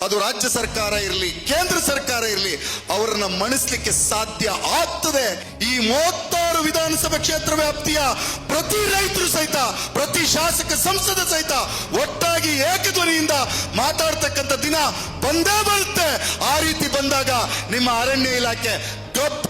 ಅದು ರಾಜ್ಯ ಸರ್ಕಾರ ಇರಲಿ, ಕೇಂದ್ರ ಸರ್ಕಾರ ಇರಲಿ, ಅವರನ್ನ ಮಣಿಸ್ಲಿಕ್ಕೆ ಸಾಧ್ಯ ಆಗ್ತದೆ. ಈ ಮೂವತ್ತಾರು ವಿಧಾನಸಭಾ ಕ್ಷೇತ್ರ ವ್ಯಾಪ್ತಿಯ ಪ್ರತಿ ರೈತರು ಸಹಿತ, ಪ್ರತಿ ಶಾಸಕ ಸಂಸದ ಸಹಿತ ಒಟ್ಟಾಗಿ ಏಕಧ್ವನಿಯಿಂದ ಮಾತಾಡ್ತಕ್ಕಂಥ ದಿನ ಬಂದೇ ಬರುತ್ತೆ. ಆ ರೀತಿ ಬಂದಾಗ ನಿಮ್ಮ ಅರಣ್ಯ ಇಲಾಖೆ ಗಪ್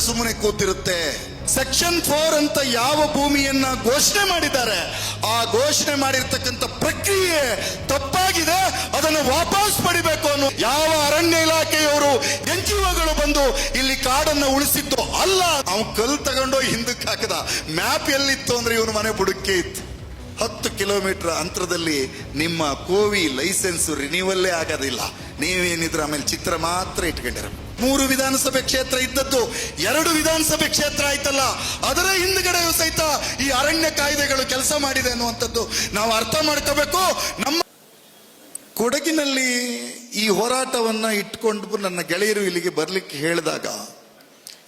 ಸುಮ್ಮನೆ ಕೂತಿರುತ್ತೆ. ಸೆಕ್ಷನ್ ಫೋರ್ ಅಂತ ಯಾವ ಭೂಮಿಯನ್ನ ಘೋಷಣೆ ಮಾಡಿದ್ದಾರೆ, ಆ ಘೋಷಣೆ ಮಾಡಿರ್ತಕ್ಕಂಥ ಪ್ರಕ್ರಿಯೆ ತಪ್ಪಾಗಿದೆ, ಅದನ್ನು ವಾಪಸ್ ಪಡಿಬೇಕು ಅನ್ನೋ ಯಾವ ಅರಣ್ಯ ಇಲಾಖೆಯವರು ಎನ್ಜಿಒಗಳು ಬಂದು ಇಲ್ಲಿ ಕಾಡನ್ನ ಉಳಿಸಿದ್ದು ಅಲ್ಲ. ಅವ್ನು ಕಲ್ ತಗೊಂಡು ಹಿಂದಕ್ಕೆ ಹಾಕದ. ಮ್ಯಾಪ್ ಎಲ್ಲಿತ್ತು ಅಂದ್ರೆ ಇವನು ಮನೆ ಬುಡಕ್ಕೆ ಇತ್ತು. ಹತ್ತು ಕಿಲೋಮೀಟರ್ ಅಂತರದಲ್ಲಿ ನಿಮ್ಮ ಕೋವಿ ಲೈಸೆನ್ಸ್ ರಿನ್ಯೂವಲ್ಲೇ ಆಗೋದಿಲ್ಲ. ನೀವೇನಿದ್ರೆ ಆಮೇಲೆ ಚಿತ್ರ ಮಾತ್ರ ಇಟ್ಕೊಂಡಿರ. ಮೂರು ವಿಧಾನಸಭೆ ಕ್ಷೇತ್ರ ಇದ್ದದ್ದು, ಎರಡು ವಿಧಾನಸಭೆ ಕ್ಷೇತ್ರ ಆಯ್ತಲ್ಲ, ಅದರ ಹಿಂದ್ಗಡೆಯೂ ಸಹಿತ ಈ ಅರಣ್ಯ ಕಾಯ್ದೆಗಳು ಕೆಲಸ ಮಾಡಿದೆ ಅನ್ನುವಂಥದ್ದು ನಾವು ಅರ್ಥ ಮಾಡ್ಕೋಬೇಕು. ನಮ್ಮ ಕೊಡಗಿನಲ್ಲಿ ಈ ಹೋರಾಟವನ್ನ ಇಟ್ಕೊಂಡು ನನ್ನ ಗೆಳೆಯರು ಇಲ್ಲಿಗೆ ಬರಲಿಕ್ಕೆ ಹೇಳಿದಾಗ,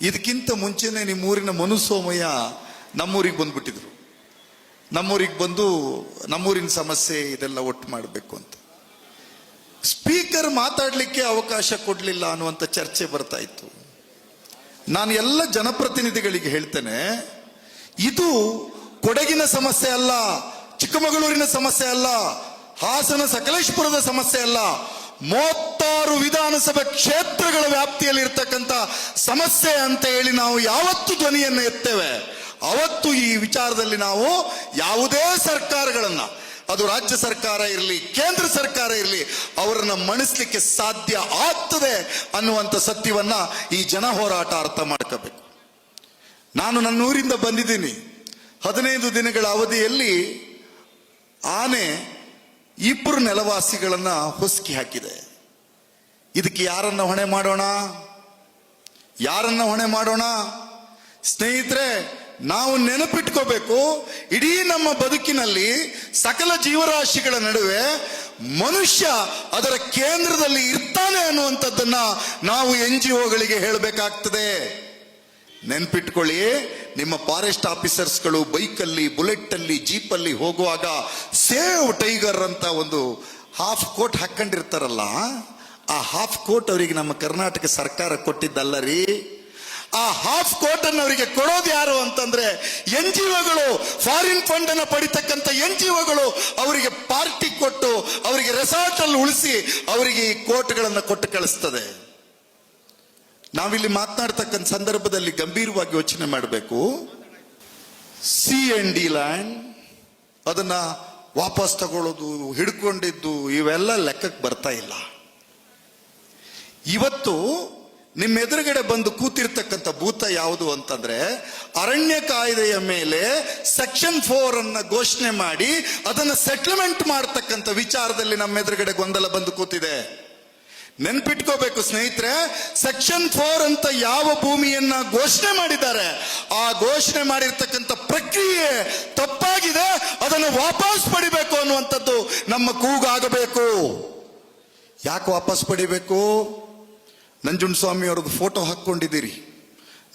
ಇದಕ್ಕಿಂತ ಮುಂಚೆನೆ ನಿಮ್ಮೂರಿನ ಮನುಸೋಮಯ್ಯ ನಮ್ಮೂರಿಗೆ ಬಂದ್ಬಿಟ್ಟಿದ್ರು. ನಮ್ಮೂರಿಗೆ ಬಂದು ನಮ್ಮೂರಿನ ಸಮಸ್ಯೆ ಇದೆಲ್ಲ ಒಟ್ಟು ಮಾಡಬೇಕು ಅಂತ. ಸ್ಪೀಕರ್ ಮಾತಾಡಲಿಕ್ಕೆ ಅವಕಾಶ ಕೊಡಲಿಲ್ಲ ಅನ್ನುವಂಥ ಚರ್ಚೆ ಬರ್ತಾ ಇತ್ತು. ನಾನು ಎಲ್ಲ ಜನಪ್ರತಿನಿಧಿಗಳಿಗೆ ಹೇಳ್ತೇನೆ, ಇದು ಕೊಡಗಿನ ಸಮಸ್ಯೆ ಅಲ್ಲ, ಚಿಕ್ಕಮಗಳೂರಿನ ಸಮಸ್ಯೆ ಅಲ್ಲ, ಹಾಸನ ಸಕಲೇಶ್ಪುರದ ಸಮಸ್ಯೆ ಅಲ್ಲ, ಮೂವತ್ತಾರು ವಿಧಾನಸಭೆ ಕ್ಷೇತ್ರಗಳ ವ್ಯಾಪ್ತಿಯಲ್ಲಿ ಇರ್ತಕ್ಕಂಥ ಸಮಸ್ಯೆ ಅಂತ ಹೇಳಿ ನಾವು ಯಾವತ್ತು ಧ್ವನಿಯನ್ನು ಎತ್ತೇವೆ? ಅವತ್ತು ಈ ವಿಚಾರದಲ್ಲಿ ನಾವು ಯಾವುದೇ ಸರ್ಕಾರಗಳನ್ನ, ಅದು ರಾಜ್ಯ ಸರ್ಕಾರ ಇರಲಿ, ಕೇಂದ್ರ ಸರ್ಕಾರ ಇರಲಿ, ಅವರನ್ನ ಮಣಿಸ್ಲಿಕ್ಕೆ ಸಾಧ್ಯ ಆಗ್ತದೆ ಅನ್ನುವಂಥ ಸತ್ಯವನ್ನ ಈ ಜನ ಹೋರಾಟ ಅರ್ಥ ಮಾಡ್ಕೋಬೇಕು. ನಾನು ನನ್ನ ಊರಿಂದ ಬಂದಿದ್ದೀನಿ. ಹದಿನೈದು ದಿನಗಳ ಅವಧಿಯಲ್ಲಿ ಆನೆ ಇಬ್ಬರು ನೆಲವಾಸಿಗಳನ್ನ ಹೊಸಕಿ ಹಾಕಿದೆ. ಇದಕ್ಕೆ ಯಾರನ್ನ ಹೊಣೆ ಮಾಡೋಣ? ಯಾರನ್ನ ಹೊಣೆ ಮಾಡೋಣ? ಸ್ನೇಹಿತರೆ ನಾವು ನೆನಪಿಟ್ಕೋಬೇಕು, ಇಡೀ ನಮ್ಮ ಬದುಕಿನಲ್ಲಿ ಸಕಲ ಜೀವರಾಶಿಗಳ ನಡುವೆ ಮನುಷ್ಯ ಅದರ ಕೇಂದ್ರದಲ್ಲಿ ಇರ್ತಾನೆ ಅನ್ನುವಂಥದ್ದನ್ನ ನಾವು ಎನ್ ಜಿ ಒಗಳಿಗೆ ಹೇಳಬೇಕಾಗ್ತದೆ. ನೆನ್ಪಿಟ್ಕೊಳ್ಳಿ, ನಿಮ್ಮ ಫಾರೆಸ್ಟ್ ಆಫೀಸರ್ಸ್ಗಳು ಬೈಕಲ್ಲಿ ಬುಲೆಟ್ ಅಲ್ಲಿ ಜೀಪಲ್ಲಿ ಹೋಗುವಾಗ ಸೇವ್ ಟೈಗರ್ ಅಂತ ಒಂದು ಹಾಫ್ ಕೋಟ್ ಹಾಕೊಂಡಿರ್ತಾರಲ್ಲ ಆ ಹಾಫ್ ಕೋಟ್ ಅವರಿಗೆ ನಮ್ಮ ಕರ್ನಾಟಕ ಸರ್ಕಾರ ಕೊಟ್ಟಿದ್ದಲ್ಲ ರೀ. ಆ ಹಾಫ್ ಕೋಟ್ ಅವರಿಗೆ ಕೊಡೋದು ಯಾರು ಅಂತಂದ್ರೆ ಎನ್ ಜಿ ಒಗಳು ಫಾರಿನ್ ಫಂಡ್ ಅನ್ನು ಪಡಿತಕ್ಕಂಥ ಎನ್ ಜಿ ಒಗಳು ಅವರಿಗೆ ಪಾರ್ಟಿ ಕೊಟ್ಟು, ಅವರಿಗೆ ರೆಸಾರ್ಟ್ ಅಲ್ಲಿ ಉಳಿಸಿ ಅವರಿಗೆ ಈ ಕೋಟ್ಗಳನ್ನು ಕೊಟ್ಟು ಕಳಿಸ್ತದೆ. ನಾವಿಲ್ಲಿ ಮಾತನಾಡ್ತಕ್ಕಂಥ ಸಂದರ್ಭದಲ್ಲಿ ಗಂಭೀರವಾಗಿ ಯೋಚನೆ ಮಾಡಬೇಕು. ಸಿ ಎನ್ ಡಿ ಲ್ಯಾಂಡ್ ಅದನ್ನ ವಾಪಸ್ ತಗೊಳ್ಳೋದು, ಹಿಡ್ಕೊಂಡಿದ್ದು ಇವೆಲ್ಲ ಲೆಕ್ಕಕ್ಕೆ ಬರ್ತಾ ಇಲ್ಲ. ಇವತ್ತು ನಿಮ್ಮ ಎದುರುಗಡೆ ಬಂದು ಕೂತಿರ್ತಕ್ಕಂಥ ಭೂತ ಯಾವುದು ಅಂತಂದ್ರೆ ಅರಣ್ಯ ಕಾಯ್ದೆಯ ಮೇಲೆ ಸೆಕ್ಷನ್ ಫೋರ್ ಅನ್ನ ಘೋಷಣೆ ಮಾಡಿ ಅದನ್ನು ಸೆಟ್ಲ್ಮೆಂಟ್ ಮಾಡ್ತಕ್ಕಂಥ ವಿಚಾರದಲ್ಲಿ ನಮ್ಮ ಎದುರುಗಡೆ ಗೊಂದಲ ಬಂದು ಕೂತಿದೆ. ನೆನ್ಪಿಟ್ಕೋಬೇಕು ಸ್ನೇಹಿತರೆ ಸೆಕ್ಷನ್ ಫೋರ್ ಅಂತ ಯಾವ ಭೂಮಿಯನ್ನ ಘೋಷಣೆ ಮಾಡಿದ್ದಾರೆ? ಆ ಘೋಷಣೆ ಮಾಡಿರ್ತಕ್ಕಂಥ ಪ್ರಕ್ರಿಯೆ ತಪ್ಪಾಗಿದೆ, ಅದನ್ನು ವಾಪಸ್ ಪಡಿಬೇಕು ಅನ್ನುವಂಥದ್ದು ನಮ್ಮ ಕೂಗಾಗಬೇಕು. ಯಾಕೆ ವಾಪಸ್ ಪಡಿಬೇಕು? ನಂಜುಂಡ ಸ್ವಾಮಿ ಅವ್ರದ್ದು ಫೋಟೋ ಹಾಕೊಂಡಿದ್ದೀರಿ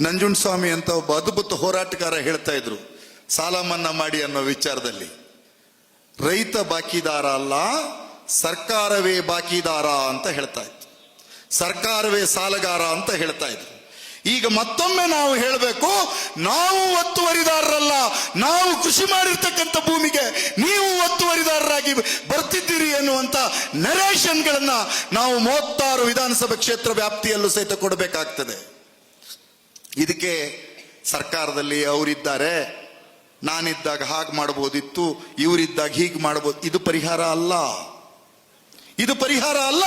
ನಂಜುಂಡ ಸ್ವಾಮಿ ಅಂತ ಒಬ್ಬ ಅದ್ಭುತ ಹೋರಾಟಗಾರ ಹೇಳ್ತಾ ಇದ್ರು. ಸಾಲ ಮನ್ನಾ ಮಾಡಿ ಅನ್ನೋ ವಿಚಾರದಲ್ಲಿ. ರೈತ ಬಾಕಿದಾರ ಅಲ್ಲ, ಸರ್ಕಾರವೇ ಬಾಕಿದಾರ ಅಂತ ಹೇಳ್ತಾ ಇತ್ತು ಸರ್ಕಾರವೇ ಸಾಲಗಾರ ಅಂತ ಹೇಳ್ತಾ ಇದ್ರು. ಈಗ ಮತ್ತೊಮ್ಮೆ ನಾವು ಹೇಳಬೇಕು, ನಾವು ಒತ್ತುವರಿದಾರರಲ್ಲ, ನಾವು ಕೃಷಿ ಮಾಡಿರ್ತಕ್ಕಂಥ ಭೂಮಿಗೆ ನೀವು ಒತ್ತುವರಿದಾರರಾಗಿ ಬರ್ತಿದ್ದೀರಿ ಎನ್ನುವಂತ ನರೇಷನ್ಗಳನ್ನ ನಾವು ಮೂವತ್ತಾರು ವಿಧಾನಸಭಾ ಕ್ಷೇತ್ರ ವ್ಯಾಪ್ತಿಯಲ್ಲೂ ಸಹಿತ ಕೊಡಬೇಕಾಗ್ತದೆ. ಇದಕ್ಕೆ ಸರ್ಕಾರದಲ್ಲಿ ಅವರಿದ್ದಾರೆ. ನಾನಿದ್ದಾಗ ಹಾಗೆ ಮಾಡಬಹುದಿತ್ತು, ಇವರಿದ್ದಾಗ ಹೀಗೆ ಮಾಡಬಹುದು. ಇದು ಪರಿಹಾರ ಅಲ್ಲ. ಇದು ಪರಿಹಾರ ಅಲ್ಲ.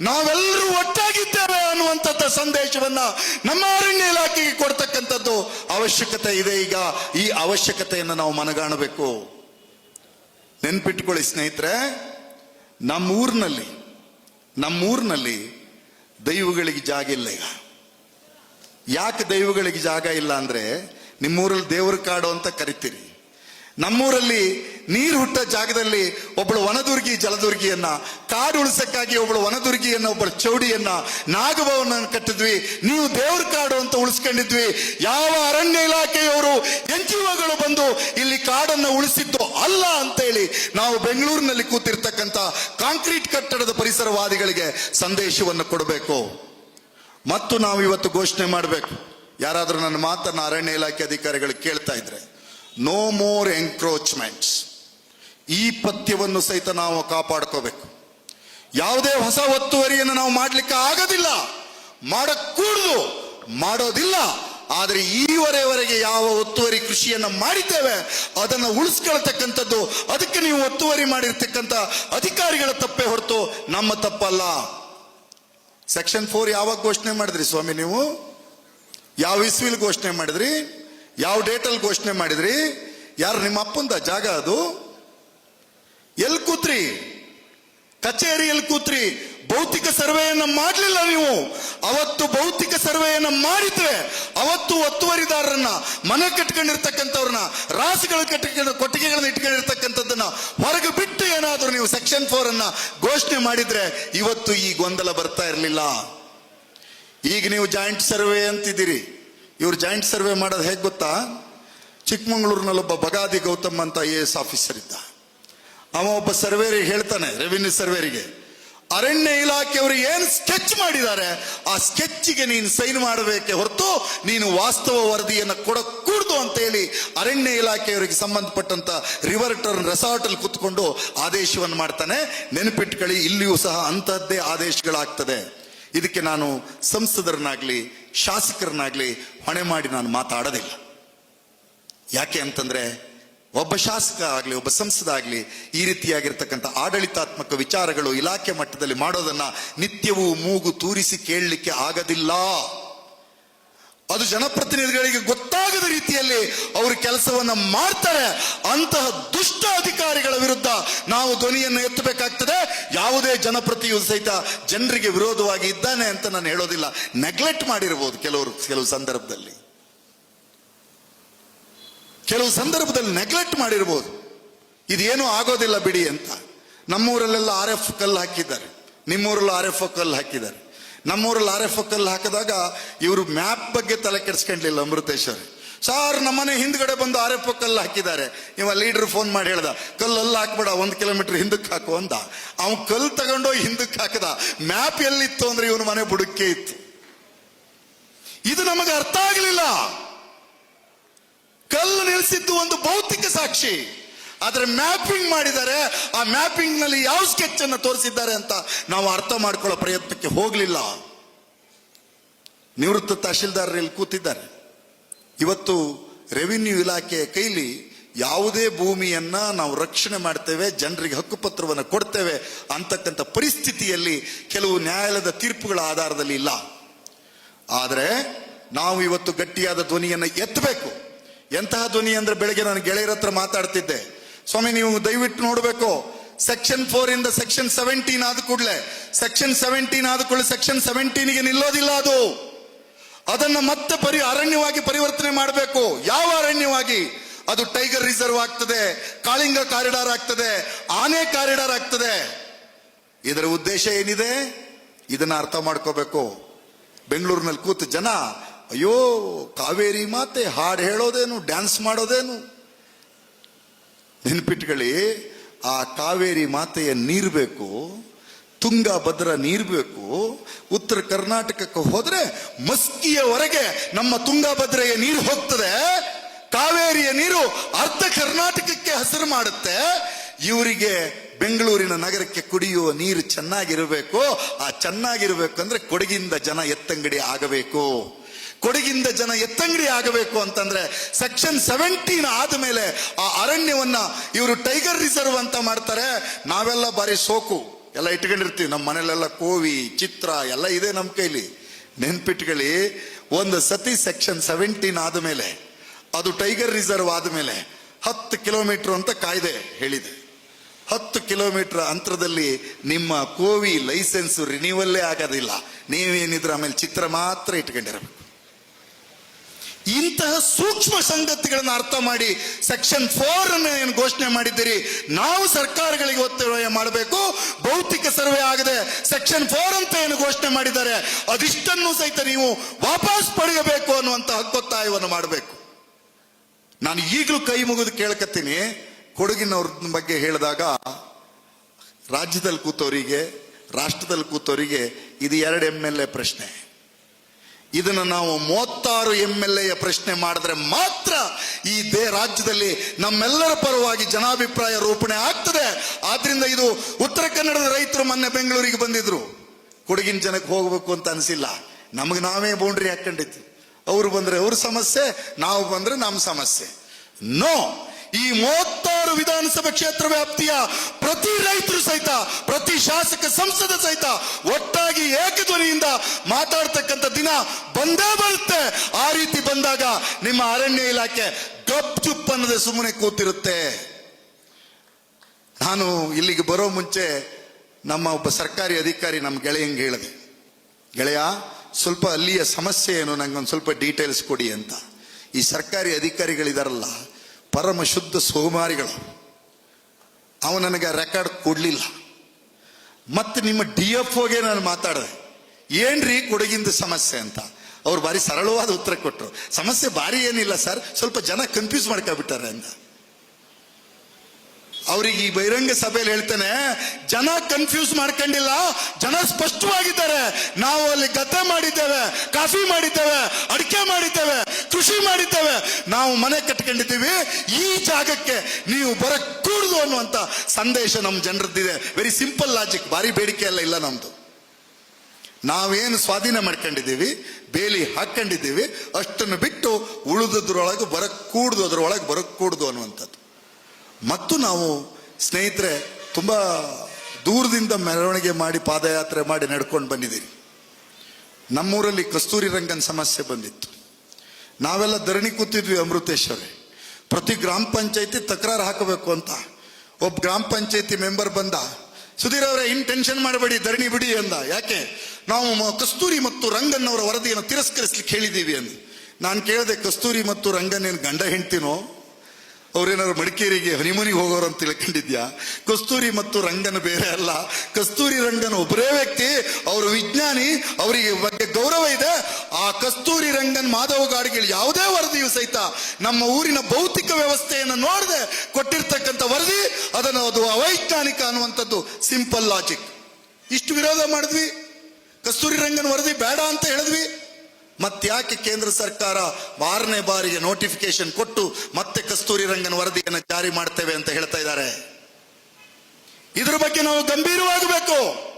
ನಾವೆಲ್ಲರೂ ಒಟ್ಟಾಗಿದ್ದೇವೆ ಅನ್ನುವಂಥದ್ದು ಸಂದೇಶವನ್ನ ನಮ್ಮ ಅರಣ್ಯ ಇಲಾಖೆಗೆ ಕೊಡ್ತಕ್ಕಂಥದ್ದು ಅವಶ್ಯಕತೆ ಇದೆ ಈಗ. ಈ ಅವಶ್ಯಕತೆಯನ್ನು ನಾವು ಮನಗಾಣಬೇಕು. ನೆನ್ಪಿಟ್ಕೊಳ್ಳಿ ಸ್ನೇಹಿತರೆ, ನಮ್ಮೂರಿನಲ್ಲಿ ನಮ್ಮೂರಿನಲ್ಲಿ ದೈವಗಳಿಗೆ ಜಾಗ ಇಲ್ಲ ಈಗ. ಯಾಕೆ ದೈವಗಳಿಗೆ ಜಾಗ ಇಲ್ಲ ಅಂದ್ರೆ ನಿಮ್ಮೂರಲ್ಲಿ ದೇವರ ಕಾಡು ಅಂತ ಕರಿತೀರಿ. ನಮ್ಮೂರಲ್ಲಿ ನೀರು ಹುಟ್ಟ ಜಾಗದಲ್ಲಿ ಒಬ್ಬಳು ವನದುರ್ಗಿ ಜಲದುರ್ಗಿಯನ್ನ, ಕಾಡು ಉಳಿಸಕ್ಕಾಗಿ ಒಬ್ಬಳು ವನದುರ್ಗಿಯನ್ನ, ಒಬ್ಬಳು ಚೌಡಿಯನ್ನ ನಾಗಭವನ ಕಟ್ಟಿದ್ವಿ. ನೀವು ದೇವ್ರ ಕಾಡು ಅಂತ ಉಳಿಸ್ಕೊಂಡಿದ್ವಿ. ಯಾವ ಅರಣ್ಯ ಇಲಾಖೆಯವರು ಎನ್ ಬಂದು ಇಲ್ಲಿ ಕಾಡನ್ನ ಉಳಿಸಿದ್ದು ಅಲ್ಲ ಅಂತೇಳಿ ನಾವು ಬೆಂಗಳೂರಿನಲ್ಲಿ ಕೂತಿರ್ತಕ್ಕಂಥ ಕಾಂಕ್ರೀಟ್ ಕಟ್ಟಡದ ಪರಿಸರವಾದಿಗಳಿಗೆ ಸಂದೇಶವನ್ನು ಕೊಡಬೇಕು. ಮತ್ತು ನಾವು ಇವತ್ತು ಘೋಷಣೆ ಮಾಡಬೇಕು. ಯಾರಾದರೂ ನನ್ನ ಮಾತನ್ನು ಅರಣ್ಯ ಇಲಾಖೆ ಅಧಿಕಾರಿಗಳು ಕೇಳ್ತಾ ಇದ್ರೆ ನೋ ಮೋರ್ ಎಂಕ್ರೋಚ್ಮೆಂಟ್ಸ್ ಈ ಪಥ್ಯವನ್ನು ಸಹಿತ ನಾವು ಕಾಪಾಡ್ಕೋಬೇಕು. ಯಾವುದೇ ಹೊಸ ಒತ್ತುವರಿಯನ್ನು ನಾವು ಮಾಡಲಿಕ್ಕೆ ಆಗೋದಿಲ್ಲ. ಮಾಡಕ್ಕೂಡುದು ಮಾಡೋದಿಲ್ಲ. ಆದರೆ ಈವರೆವರೆಗೆ ಯಾವ ಒತ್ತುವರಿ ಕೃಷಿಯನ್ನು ಮಾಡಿದ್ದೇವೆ, ಅದನ್ನು ಉಳಿಸ್ಕೊಳ್ತಕ್ಕಂಥದ್ದು, ಅದಕ್ಕೆ ನೀವು ಒತ್ತುವರಿ ಮಾಡಿರ್ತಕ್ಕಂಥ ಅಧಿಕಾರಿಗಳ ತಪ್ಪೇ ಹೊರತು ನಮ್ಮ ತಪ್ಪಲ್ಲ. ಸೆಕ್ಷನ್ ಫೋರ್ ಯಾವಾಗ ಘೋಷಣೆ ಮಾಡಿದ್ರಿ ಸ್ವಾಮಿ ನೀವು? ಯಾವ ಇಸ್ವಿಲ್ ಘೋಷಣೆ ಮಾಡಿದ್ರಿ? ಯಾವ ಡೇಟಲ್ಲಿ ಘೋಷಣೆ ಮಾಡಿದ್ರಿ? ಯಾರು ನಿಮ್ಮ ಅಪ್ಪಂದ? ಜಾಗ ಅದು? ಎಲ್ಲಿ ಕೂತ್ರಿ? ಕಚೇರಿಯಲ್ಲಿ ಕೂತ್ರಿ. ಭೌತಿಕ ಸರ್ವೆಯನ್ನು ಮಾಡಲಿಲ್ಲ ನೀವು. ಅವತ್ತು ಭೌತಿಕ ಸರ್ವೆಯನ್ನು ಮಾಡಿದ್ರೆ ಅವತ್ತು ಒತ್ತುವರಿದಾರರನ್ನ, ಮನೆ ಕಟ್ಕೊಂಡಿರ್ತಕ್ಕಂಥವ್ರನ್ನ, ರಾಸುಗಳ ಕಟ್ಟಿಕೊಂಡು ಕೊಟ್ಟಿಗೆಗಳನ್ನ ಇಟ್ಕೊಂಡಿರ್ತಕ್ಕಂಥದ್ದನ್ನ ಹೊರಗೆ ಬಿಟ್ಟು ಏನಾದರೂ ನೀವು ಸೆಕ್ಷನ್ ಫೋರ್ ಅನ್ನ ಘೋಷಣೆ ಮಾಡಿದ್ರೆ ಇವತ್ತು ಈ ಗೊಂದಲ ಬರ್ತಾ ಇರಲಿಲ್ಲ. ಈಗ ನೀವು ಜಾಯಿಂಟ್ ಸರ್ವೆ ಅಂತಿದ್ದೀರಿ. ಇವ್ರು ಜಾಯಿಂಟ್ ಸರ್ವೆ ಮಾಡೋದು ಹೇಗೆ ಗೊತ್ತಾ? ಚಿಕ್ಕಮಂಗ್ಳೂರಿನಲ್ಲೊಬ್ಬ ಬಗಾದಿ ಗೌತಮ್ ಅಂತ ಐ ಎ ಎಸ್ ಆಫೀಸರ್ ಇದ್ದ. ಅವ ಒಬ್ಬ ಸರ್ವೇರಿಗೆ ಹೇಳ್ತಾನೆ, ರೆವಿನ್ಯೂ ಸರ್ವೇರಿಗೆ, ಅರಣ್ಯ ಇಲಾಖೆಯವರು ಏನ್ ಸ್ಕೆಚ್ ಮಾಡಿದ್ದಾರೆ, ಆ ಸ್ಕೆಚ್ಗೆ ನೀನು ಸೈನ್ ಮಾಡಬೇಕೆ ಹೊರತು ನೀನು ವಾಸ್ತವ ವರದಿಯನ್ನು ಕೊಡಕೂಡ್ದು ಅಂತ ಹೇಳಿ ಅರಣ್ಯ ಇಲಾಖೆಯವರಿಗೆ ಸಂಬಂಧಪಟ್ಟಂತ ರಿವರ್ ಟರ್ನ್ ರೆಸಾರ್ಟ್ ಅಲ್ಲಿ ಕುತ್ಕೊಂಡು ಆದೇಶವನ್ನು ಮಾಡ್ತಾನೆ. ನೆನಪಿಟ್ಕೊಳ್ಳಿ, ಇಲ್ಲಿಯೂ ಸಹ ಅಂತಹದ್ದೇ ಆದೇಶಗಳಾಗ್ತದೆ. ಇದಕ್ಕೆ ನಾನು ಸಂಸದರನ್ನಾಗ್ಲಿ, ಶಾಸಕರನ್ನಾಗ್ಲಿ ಹೊಣೆ ಮಾಡಿ ನಾನು ಮಾತಾಡೋದಿಲ್ಲ. ಯಾಕೆ ಅಂತಂದ್ರೆ ಒಬ್ಬ ಶಾಸಕ ಆಗಲಿ, ಒಬ್ಬ ಸಂಸದ ಆಗಲಿ ಈ ರೀತಿಯಾಗಿರ್ತಕ್ಕಂಥ ಆಡಳಿತಾತ್ಮಕ ವಿಚಾರಗಳು ಇಲಾಖೆ ಮಟ್ಟದಲ್ಲಿ ಮಾಡೋದನ್ನ ನಿತ್ಯವೂ ಮೂಗು ತೂರಿಸಿ ಕೇಳಲಿಕ್ಕೆ ಆಗದಿಲ್ಲ. ಅದು ಜನಪ್ರತಿನಿಧಿಗಳಿಗೆ ಗೊತ್ತಾಗದ ರೀತಿಯಲ್ಲಿ ಅವರು ಕೆಲಸವನ್ನ ಮಾಡ್ತಾರೆ. ಅಂತಹ ದುಷ್ಟ ಅಧಿಕಾರಿಗಳ ವಿರುದ್ಧ ನಾವು ಧ್ವನಿಯನ್ನು ಎತ್ತಬೇಕಾಗ್ತದೆ. ಯಾವುದೇ ಜನಪ್ರತಿಯು ಸಹಿತ ಜನರಿಗೆ ವಿರೋಧವಾಗಿ ಇದ್ದಾನೆ ಅಂತ ನಾನು ಹೇಳೋದಿಲ್ಲ. ನೆಗ್ಲೆಕ್ಟ್ ಮಾಡಿರಬಹುದು ಕೆಲವರು ಕೆಲವು ಸಂದರ್ಭದಲ್ಲಿ. ಕೆಲವು ಸಂದರ್ಭದಲ್ಲಿ ನೆಗ್ಲೆಕ್ಟ್ ಮಾಡಿರ್ಬೋದು. ಇದೇನು ಆಗೋದಿಲ್ಲ ಬಿಡಿ ಅಂತ. ನಮ್ಮೂರಲ್ಲೆಲ್ಲ ಆರ್ ಎಫ್ ಕಲ್ಲು ಹಾಕಿದ್ದಾರೆ. ನಿಮ್ಮೂರಲ್ಲಿ ಆರ್ ಎಫ್ ಕಲ್ಲು ಹಾಕಿದ್ದಾರೆ. ನಮ್ಮೂರಲ್ಲಿ ಆರ್ ಎಫ್ ಕಲ್ಲು ಹಾಕಿದಾಗ ಇವರು ಮ್ಯಾಪ್ ಬಗ್ಗೆ ತಲೆ ಕೆಡಿಸ್ಕೊಂಡ್ಲಿಲ್ಲ ಅಮೃತೇಶ್ವರ್ ಸಾರ್ ನಮ್ಮನೆ ಹಿಂದ್ಗಡೆ ಬಂದು ಆರ್ ಎಫ್ ಕಲ್ಲು ಹಾಕಿದ್ದಾರೆ. ಇವ ಲೀಡರ್ ಫೋನ್ ಮಾಡಿ ಹೇಳ್ದ, ಕಲ್ಲೆಲ್ಲ ಹಾಕ್ಬೇಡ, ಒಂದು ಕಿಲೋಮೀಟರ್ ಹಿಂದಕ್ಕೆ ಹಾಕು ಅಂದ. ಅವ್ನು ಕಲ್ಲು ತಗೊಂಡೋಗಿ ಹಿಂದಕ್ಕೆ ಹಾಕದ. ಮ್ಯಾಪ್ ಎಲ್ಲಿತ್ತು ಅಂದ್ರೆ ಇವನ ಮನೆ ಬುಡಕ್ಕೆ ಇತ್ತು. ಇದು ನಮಗೆ ಅರ್ಥ ಆಗಲಿಲ್ಲ. ಕಲ್ಲು ನಿಲ್ಲಿಸಿದ್ದು ಒಂದು ಭೌತಿಕ ಸಾಕ್ಷಿ. ಆದರೆ ಮ್ಯಾಪಿಂಗ್ ಮಾಡಿದ್ದಾರೆ ಆ ಮ್ಯಾಪಿಂಗ್ನಲ್ಲಿ ಯಾವ ಸ್ಕೆಚ್ ಅನ್ನು ತೋರಿಸಿದ್ದಾರೆ ಅಂತ ನಾವು ಅರ್ಥ ಮಾಡ್ಕೊಳ್ಳೋ ಪ್ರಯತ್ನಕ್ಕೆ ಹೋಗಲಿಲ್ಲ. ನಿವೃತ್ತ ತಹಶೀಲ್ದಾರರಲ್ಲಿ ಕೂತಿದ್ದಾರೆ. ಇವತ್ತು ರೆವಿನ್ಯೂ ಇಲಾಖೆಯ ಕೈಲಿ ಯಾವುದೇ ಭೂಮಿಯನ್ನ ನಾವು ರಕ್ಷಣೆ ಮಾಡ್ತೇವೆ, ಜನರಿಗೆ ಹಕ್ಕುಪತ್ರವನ್ನು ಕೊಡ್ತೇವೆ ಅಂತಕ್ಕಂಥ ಪರಿಸ್ಥಿತಿಯಲ್ಲಿ ಕೆಲವು ನ್ಯಾಯಾಲಯದ ತೀರ್ಪುಗಳ ಆಧಾರದಲ್ಲಿ ಇಲ್ಲ. ಆದರೆ ನಾವು ಇವತ್ತು ಗಟ್ಟಿಯಾದ ಧ್ವನಿಯನ್ನು ಎತ್ತಬೇಕು. ಎಂತಹ ಧ್ವನಿ ಅಂದ್ರೆ ಬೆಳಗ್ಗೆ ನಾನು ಗೆಳೆಯರ ಹತ್ರ ಮಾತಾಡ್ತಿದ್ದೆ. ಸ್ವಾಮಿ, ನೀವು ದಯವಿಟ್ಟು ನೋಡಬೇಕು. ಸೆಕ್ಷನ್ ಫೋರ್ ಇಂದ ಸೆಕ್ಷನ್ ಸೆವೆಂಟೀನ್ ಆದ ಕೂಡಲೇ ಸೆಕ್ಷನ್ ಸೆವೆಂಟೀನ್ ಆದ ಕೂಡಲೇ ಸೆಕ್ಷನ್ ಸೆವೆಂಟೀನ್ಗೆ ನಿಲ್ಲೋದಿಲ್ಲ ಅದು. ಅದನ್ನ ಮತ್ತೆ ಪರಿ ಅರಣ್ಯವಾಗಿ ಪರಿವರ್ತನೆ ಮಾಡಬೇಕು. ಯಾವ ಅರಣ್ಯವಾಗಿ? ಅದು ಟೈಗರ್ ರಿಸರ್ವ್ ಆಗ್ತದೆ, ಕಾಳಿಂಗ ಕಾರಿಡಾರ್ ಆಗ್ತದೆ, ಆನೆ ಕಾರಿಡಾರ್ ಆಗ್ತದೆ. ಇದರ ಉದ್ದೇಶ ಏನಿದೆ? ಇದನ್ನ ಅರ್ಥ ಮಾಡ್ಕೋಬೇಕು. ಬೆಂಗಳೂರಿನಲ್ಲಿ ಕೂತು ಜನ ಅಯ್ಯೋ, ಕಾವೇರಿ ಮಾತೆ ಹಾಡು ಹೇಳೋದೇನು, ಡ್ಯಾನ್ಸ್ ಮಾಡೋದೇನು? ನೆನ್ಪಿಟ್ಕೊಳ್ಳಿ, ಆ ಕಾವೇರಿ ಮಾತೆಯ ನೀರು ಬೇಕು ತುಂಗಭದ್ರ ನೀರು ಬೇಕು, ಉತ್ತರ ಕರ್ನಾಟಕಕ್ಕೆ ಹೋದರೆ ಮಸ್ಕಿಯವರೆಗೆ ನಮ್ಮ ತುಂಗಭದ್ರೆಯ ನೀರು ಹೋಗ್ತದೆ, ಕಾವೇರಿಯ ನೀರು ಅರ್ಧ ಕರ್ನಾಟಕಕ್ಕೆ ಹಸಿರು ಮಾಡುತ್ತೆ, ಇವರಿಗೆ ಬೆಂಗಳೂರಿನ ನಗರಕ್ಕೆ ಕುಡಿಯುವ ನೀರು ಚೆನ್ನಾಗಿರಬೇಕು, ಆ ಚೆನ್ನಾಗಿರಬೇಕು ಅಂದ್ರೆ ಕೊಡಗಿಂದ ಜನ ಎತ್ತಂಗಡಿ ಆಗಬೇಕು. ಕೊಡಗಿಂದ ಜನ ಎತ್ತಂಗಡಿ ಆಗಬೇಕು ಅಂತಂದ್ರೆ ಸೆಕ್ಷನ್ ಸೆವೆಂಟೀನ್ ಆದ ಮೇಲೆ ಆ ಅರಣ್ಯವನ್ನ ಇವರು ಟೈಗರ್ ರಿಸರ್ವ್ ಅಂತ ಮಾಡ್ತಾರೆ. ನಾವೆಲ್ಲ ಬಾರಿ ಸೋಕು. ಎಲ್ಲ ಇಟ್ಕೊಂಡಿರ್ತೀವಿ. ನಮ್ಮ ಮನೇಲೆಲ್ಲ ಕೋವಿ, ಚಿತ್ರ ಎಲ್ಲ ಇದೆ ನಮ್ಮ ಕೈಲಿ. ನೆನ್ಪಿಟ್ಕೊಳ್ಳಿ, ಒಂದು ಸತಿ ಸೆಕ್ಷನ್ ಸೆವೆಂಟೀನ್ ಆದಮೇಲೆ ಅದು ಟೈಗರ್ ರಿಸರ್ವ್ ಆದ ಮೇಲೆ ಹತ್ತು ಕಿಲೋಮೀಟರ್ ಅಂತ ಕಾಯ್ದೆ ಹೇಳಿದೆ. ಹತ್ತು ಕಿಲೋಮೀಟರ್ ಅಂತರದಲ್ಲಿ ನಿಮ್ಮ ಕೋವಿ ಲೈಸೆನ್ಸ್ ರಿನ್ಯೂವಲ್ಲೇ ಆಗೋದಿಲ್ಲ. ನೀವೇನಿದ್ರೆ ಆಮೇಲೆ ಚಿತ್ರ ಮಾತ್ರ ಇಟ್ಕೊಂಡಿರಬೇಕು. ಇಂತಹ ಸೂಕ್ಷ್ಮ ಸಂಗತಿಗಳನ್ನು ಅರ್ಥ ಮಾಡಿ ಸೆಕ್ಷನ್ ಫೋರ್ ಅನ್ನು ಏನು ಘೋಷಣೆ ಮಾಡಿದ್ದೀರಿ? ನಾವು ಸರ್ಕಾರಗಳಿಗೆ ಒತ್ತಾಯ ಮಾಡಬೇಕು, ಭೌತಿಕ ಸರ್ವೆ ಆಗದೆ, ಸೆಕ್ಷನ್ ಫೋರ್ ಅಂತ ಏನು ಘೋಷಣೆ ಮಾಡಿದ್ದಾರೆ, ಅದಿಷ್ಟನ್ನು ಸಹಿತ ನೀವು ವಾಪಸ್ ಪಡೆಯಬೇಕು ಅನ್ನುವಂತ ಹಕ್ಕೊತ್ತಾಯವನ್ನು ಮಾಡಬೇಕು. ನಾನು ಈಗಲೂ ಕೈ ಮುಗಿದು ಕೇಳ್ಕತ್ತೀನಿ. ಕೊಡಗಿನವ್ರ ಬಗ್ಗೆ ಹೇಳಿದಾಗ, ರಾಜ್ಯದಲ್ಲಿ ಕೂತವರಿಗೆ, ರಾಷ್ಟ್ರದಲ್ಲಿ ಕೂತವರಿಗೆ ಇದು ಎರಡು ಎಂ ಎಲ್ ಎ ಪ್ರಶ್ನೆ. ಇದನ್ನು ನಾವು ಮೂವತ್ತಾರು ಎಂ ಎಲ್ ಎಯ ಪ್ರಶ್ನೆ ಮಾಡಿದ್ರೆ ಮಾತ್ರ ಈ ದೇ ರಾಜ್ಯದಲ್ಲಿ ನಮ್ಮೆಲ್ಲರ ಪರವಾಗಿ ಜನಾಭಿಪ್ರಾಯ ರೂಪಣೆ ಆಗ್ತದೆ. ಆದ್ರಿಂದ ಇದು ಉತ್ತರ ಕನ್ನಡದ ರೈತರು ಮೊನ್ನೆ ಬೆಂಗಳೂರಿಗೆ ಬಂದಿದ್ರು. ಕೊಡಗಿನ ಜನಕ್ಕೆ ಹೋಗಬೇಕು ಅಂತ ಅನಿಸಿಲ್ಲ. ನಮಗೆ ನಾವೇ ಬೌಂಡ್ರಿ ಹಾಕೊಂಡಿದ್ವಿ ಅವ್ರು ಬಂದ್ರೆ ಅವ್ರ ಸಮಸ್ಯೆ, ನಾವು ಬಂದ್ರೆ ನಮ್ಮ ಸಮಸ್ಯೆ. ನೋ ಈ ಮೂವತ್ತಾರು ವಿಧಾನಸಭಾ ಕ್ಷೇತ್ರ ವ್ಯಾಪ್ತಿಯ ಪ್ರತಿ ರೈತರು ಸಹಿತ, ಪ್ರತಿ ಶಾಸಕ ಸಂಸದ ಸಹಿತ ಒಟ್ಟಾಗಿ ಏಕಧ್ವನಿಯಿಂದ ಮಾತಾಡ್ತಕ್ಕಂಥ ದಿನ ಬಂದೇ ಬರುತ್ತೆ. ಆ ರೀತಿ ಬಂದಾಗ ನಿಮ್ಮ ಅರಣ್ಯ ಇಲಾಖೆ ಗಪ್ ಅನ್ನದೆ ಸುಮ್ಮನೆ ಕೂತಿರುತ್ತೆ. ನಾನು ಇಲ್ಲಿಗೆ ಬರೋ ಮುಂಚೆ ನಮ್ಮ ಒಬ್ಬ ಸರ್ಕಾರಿ ಅಧಿಕಾರಿ ನಮ್ಮ ಗೆಳೆಯಂಗೆ ಹೇಳಿದೆ. ಗೆಳೆಯ, ಸ್ವಲ್ಪ ಅಲ್ಲಿಯ ಸಮಸ್ಯೆ ಏನು? ನಂಗೊಂದು ಸ್ವಲ್ಪ ಡೀಟೇಲ್ಸ್ ಕೊಡಿ ಅಂತ. ಈ ಸರ್ಕಾರಿ ಅಧಿಕಾರಿಗಳಿದಾರಲ್ಲ ಪರಮ ಶುದ್ಧ ಸೋಮಾರಿಗಳು. ಅವ ನನಗೆ ರೆಕಾರ್ಡ್ ಕೊಡಲಿಲ್ಲ. ಮತ್ತು ನಿಮ್ಮ ಡಿ ಎಫ್ ಓಗೆ ನಾನು ಮಾತಾಡಿದೆ. ಏನ್ರಿ ಕೊಡಗಿಂದ ಸಮಸ್ಯೆ ಅಂತ? ಅವ್ರು ಭಾರಿ ಸರಳವಾದ ಉತ್ತರ ಕೊಟ್ಟರು ಸಮಸ್ಯೆ ಭಾರಿ ಏನಿಲ್ಲ ಸರ್. ಸ್ವಲ್ಪ ಜನ ಕನ್ಫ್ಯೂಸ್ ಮಾಡ್ಕೊಬಿಟ್ಟಾರೆ ಅಂತ. ಅವ್ರಿಗೆ ಈ ಬಹಿರಂಗ ಸಭೆಯಲ್ಲಿ ಹೇಳ್ತೇನೆ, ಜನ ಕನ್ಫ್ಯೂಸ್ ಮಾಡ್ಕೊಂಡಿಲ್ಲ, ಜನ ಸ್ಪಷ್ಟವಾಗಿದ್ದಾರೆ. ನಾವು ಅಲ್ಲಿ ಗದ್ದೆ ಮಾಡಿದ್ದೇವೆ, ಕಾಫಿ ಮಾಡಿದ್ದೇವೆ, ಅಡಿಕೆ ಮಾಡಿದ್ದೇವೆ, ಕೃಷಿ ಮಾಡಿದ್ದೇವೆ. ನಾವು ಮನೆ ಕಟ್ಕೊಂಡಿದ್ದೀವಿ. ಈ ಜಾಗಕ್ಕೆ ನೀವು ಬರಕೂಡದು ಅನ್ನುವಂತ ಸಂದೇಶ ನಮ್ಮ ಜನರದ್ದಿದೆ. ವೆರಿ ಸಿಂಪಲ್ ಲಾಜಿಕ್ ಭಾರಿ ಬೇಡಿಕೆ ಎಲ್ಲ ಇಲ್ಲ ನಮ್ಮದು ನಾವೇನು ಸ್ವಾಧೀನ ಮಾಡ್ಕೊಂಡಿದ್ದೀವಿ, ಬೇಲಿ ಹಾಕೊಂಡಿದ್ದೀವಿ, ಅಷ್ಟನ್ನು ಬಿಟ್ಟು ಉಳಿದದ್ರೊಳಗೆ ಬರಕ್ಕೂಡ್ದು ಅದ್ರೊಳಗೆ ಬರಕ್ಕೂಡ್ದು ಅನ್ನುವಂಥದ್ದು. ಮತ್ತು ನಾವು ಸ್ನೇಹಿತರೆ, ತುಂಬ ದೂರದಿಂದ ಮೆರವಣಿಗೆ ಮಾಡಿ ಪಾದಯಾತ್ರೆ ಮಾಡಿ ನಡ್ಕೊಂಡು ಬಂದಿದ್ದೀರಿ. ನಮ್ಮೂರಲ್ಲಿ ಕಸ್ತೂರಿ ರಂಗನ್ ಸಮಸ್ಯೆ ಬಂದಿತ್ತು. ನಾವೆಲ್ಲ ಧರಣಿ ಕೂತಿದ್ವಿ ಅಮೃತೇಶ್ವರೇ ಪ್ರತಿ ಗ್ರಾಮ ಪಂಚಾಯತಿ ತಕರಾರು ಹಾಕಬೇಕು ಅಂತ. ಒಬ್ಬ ಗ್ರಾಮ ಪಂಚಾಯತಿ ಮೆಂಬರ್ ಬಂದ, ಸುಧೀರ್ ಅವರೇ, ಇನ್ ಟೆನ್ಷನ್ ಮಾಡಬೇಡಿ, ಧರಣಿ ಬಿಡಿ ಅಂದ. ಯಾಕೆ? ನಾವು ಕಸ್ತೂರಿ ಮತ್ತು ರಂಗನ್ ಅವರ ವರದಿಯನ್ನು ತಿರಸ್ಕರಿಸ್ಲಿಕ್ಕೆ ಹೇಳಿದ್ದೀವಿ ಅಂದ. ನಾನು ಕೇಳಿದೆ, ಕಸ್ತೂರಿ ಮತ್ತು ರಂಗನ್ ಏನು ಗಂಡ ಹೆಂಡ್ತಿನೋ? ಅವ್ರೇನಾದ್ರು ಮಡಿಕೇರಿಗೆ ಹನಿಮನಿಗೆ ಹೋಗೋರು ಅಂತ ತಿಳ್ಕೊಂಡಿದ್ಯಾ? ಕಸ್ತೂರಿ ಮತ್ತು ರಂಗನ ಬೇರೆ ಅಲ್ಲ. ಕಸ್ತೂರಿ ರಂಗನ ಒಬ್ಬರೇ ವ್ಯಕ್ತಿ, ಅವರು ವಿಜ್ಞಾನಿ, ಅವರಿಗೆ ಬಗ್ಗೆ ಗೌರವ ಇದೆ. ಆ ಕಸ್ತೂರಿ ರಂಗನ್ ಮಾಧವ ಗಾಡಿಗಳು ಯಾವುದೇ ವರದಿಯು ಸಹಿತ ನಮ್ಮ ಊರಿನ ಭೌತಿಕ ವ್ಯವಸ್ಥೆಯನ್ನು ನೋಡದೆ ಕೊಟ್ಟಿರ್ತಕ್ಕಂಥ ವರದಿ, ಅದನ್ನು ಅದು ಅವೈಜ್ಞಾನಿಕ ಅನ್ನುವಂಥದ್ದು ಸಿಂಪಲ್ ಲಾಜಿಕ್ ಇಷ್ಟು ವಿರೋಧ ಮಾಡಿದ್ವಿ. ಕಸ್ತೂರಿ ರಂಗನ್ ವರದಿ ಬೇಡ ಅಂತ ಹೇಳಿದ್ವಿ. ಮತ್ತ್ಯಾಕೆ ಕೇಂದ್ರ ಸರ್ಕಾರ ಆರನೇ ಬಾರಿಗೆ ನೋಟಿಫಿಕೇಶನ್ ಕೊಟ್ಟು ಮತ್ತೆ ಕಸ್ತೂರಿ ರಂಗನ್ ವರದಿಯನ್ನು ಜಾರಿ ಮಾಡ್ತೇವೆ ಅಂತ ಹೇಳ್ತಾ ಇದ್ದಾರೆ. ಇದ್ರ ಬಗ್ಗೆ ನಾವು ಗಂಭೀರವಾಗಬೇಕು.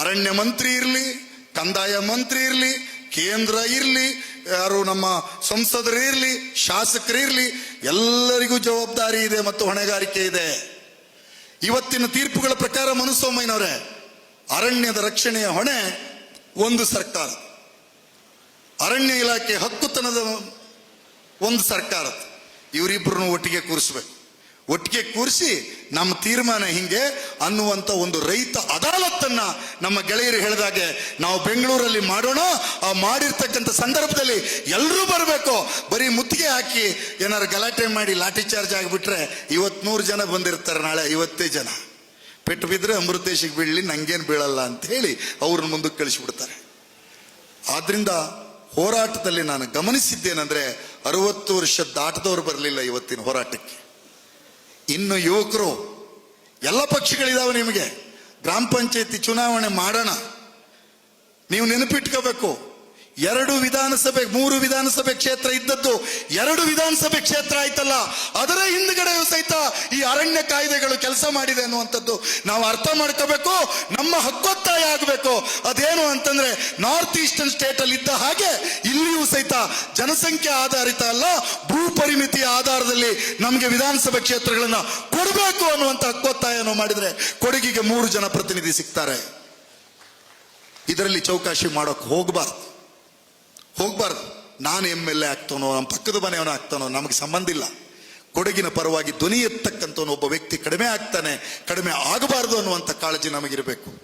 ಅರಣ್ಯ ಮಂತ್ರಿ ಇರಲಿ, ಕಂದಾಯ ಮಂತ್ರಿ ಇರಲಿ, ಕೇಂದ್ರ ಇರಲಿ, ಯಾರು ನಮ್ಮ ಸಂಸದರು ಇರಲಿ, ಶಾಸಕರು ಇರಲಿ, ಎಲ್ಲರಿಗೂ ಜವಾಬ್ದಾರಿ ಇದೆ ಮತ್ತು ಹೊಣೆಗಾರಿಕೆ ಇದೆ. ಇವತ್ತಿನ ತೀರ್ಪುಗಳ ಪ್ರಕಾರ ಮನಸ್ಸೋಮಯ್ಯನವರೇ ಅರಣ್ಯದ ರಕ್ಷಣೆಯ ಹೊಣೆ ಒಂದು ಸರ್ಕಾರ. ಅರಣ್ಯ ಇಲಾಖೆ ಹಕ್ಕುತನದ ಒಂದು ಸರ್ಕಾರ ಇವರಿಬ್ಬರನ್ನು ಒಟ್ಟಿಗೆ ಕೂರಿಸ್ಬೇಕು. ಒಟ್ಟಿಗೆ ಕೂರಿಸಿ ನಮ್ಮ ತೀರ್ಮಾನ ಹಿಂಗೆ ಅನ್ನುವಂಥ ಒಂದು ರೈತ ಅದಾಲತ್ತನ್ನ ನಮ್ಮ ಗೆಳೆಯರು ಹೇಳಿದಾಗೆ ನಾವು ಬೆಂಗಳೂರಲ್ಲಿ ಮಾಡೋಣ, ಆ ಮಾಡಿರ್ತಕ್ಕಂಥ ಸಂದರ್ಭದಲ್ಲಿ ಎಲ್ಲರೂ ಬರಬೇಕು. ಬರೀ ಮುತ್ತಿಗೆ ಹಾಕಿ ಏನಾರು ಗಲಾಟೆ ಮಾಡಿ ಲಾಠಿ ಚಾರ್ಜ್ ಆಗಿಬಿಟ್ರೆ ಇವತ್ತ್ನೂರು ಜನ ಬಂದಿರ್ತಾರೆ ನಾಳೆ ಐವತ್ತೇ ಜನ. ಪೆಟ್ಟು ಬಿದ್ದರೆ ಅಮೃತೇಶಿಗೆ ಬೀಳಲಿ, ನಂಗೇನು ಬೀಳಲ್ಲ ಅಂತ ಹೇಳಿ ಅವ್ರನ್ನ ಮುಂದಕ್ಕೆ ಕಳಿಸ್ಬಿಡ್ತಾರೆ. ಆದ್ರಿಂದ ಹೋರಾಟದಲ್ಲಿ ನಾನು ಗಮನಿಸಿದ್ದೇನೆಂದ್ರೆ ಅರವತ್ತು ವರ್ಷ ದಾಟದವರು ಬರಲಿಲ್ಲ ಇವತ್ತಿನ ಹೋರಾಟಕ್ಕೆ. ಇನ್ನು ಯುವಕರು, ಎಲ್ಲ ಪಕ್ಷಗಳಿದಾವೆ ನಿಮಗೆ. ಗ್ರಾಮ ಪಂಚಾಯತಿ ಚುನಾವಣೆ ಮಾಡೋಣ. ನೀವು ನೆನಪಿಟ್ಕೋಬೇಕು. ಎರಡು ವಿಧಾನಸಭೆ, ಮೂರು ವಿಧಾನಸಭೆ ಕ್ಷೇತ್ರ ಇದ್ದದ್ದು ಎರಡು ವಿಧಾನಸಭೆ ಕ್ಷೇತ್ರ ಆಯ್ತಲ್ಲ. ಅದರ ಹಿಂದ್ಗಡೆಯೂ ಸಹಿತ ಈ ಅರಣ್ಯ ಕಾಯ್ದೆಗಳು ಕೆಲಸ ಮಾಡಿದೆ ಅನ್ನುವಂಥದ್ದು ನಾವು ಅರ್ಥ ಮಾಡ್ಕೋಬೇಕು, ನಮ್ಮ ಹಕ್ಕೊತ್ತಾಯ ಆಗಬೇಕು. ಅದೇನು ಅಂತಂದ್ರೆ ನಾರ್ತ್ ಈಸ್ಟರ್ನ್ ಸ್ಟೇಟ್ ಅಲ್ಲಿ ಇದ್ದ ಹಾಗೆ ಇಲ್ಲಿಯೂ ಸಹಿತ ಜನಸಂಖ್ಯೆ ಆಧಾರಿತ ಅಲ್ಲ, ಭೂ ಪರಿಮಿತಿಯ ಆಧಾರದಲ್ಲಿ ನಮಗೆ ವಿಧಾನಸಭೆ ಕ್ಷೇತ್ರಗಳನ್ನ ಕೊಡಬೇಕು ಅನ್ನುವಂಥ ಹಕ್ಕೊತ್ತಾಯವನ್ನು ಮಾಡಿದ್ರೆ ಕೊಡಗಿಗೆ ಮೂರು ಜನ ಪ್ರತಿನಿಧಿ ಸಿಗ್ತಾರೆ. ಇದರಲ್ಲಿ ಚೌಕಾಶಿ ಮಾಡೋಕೆ ಹೋಗಬಾರ್ದು. ಹೋಗ್ಬಾರ್ದು. ನಾನು ಎಂ ಎಲ್ ಎ ಆಗ್ತಾನೋ ನಮ್ಮ ಪಕ್ಕದ ಮನೆಯವನು ಆಗ್ತಾನೋ, ನಮಗೆ ಸಂಬಂಧ ಇಲ್ಲ. ಕೊಡಗಿನ ಪರವಾಗಿ ಧ್ವನಿ ಎತ್ತಕ್ಕಂಥವನು ಒಬ್ಬ ವ್ಯಕ್ತಿ ಕಡಿಮೆ ಆಗ್ತಾನೆ, ಕಡಿಮೆ ಆಗಬಾರದು ಅನ್ನುವಂಥ ಕಾಳಜಿ ನಮಗಿರಬೇಕು.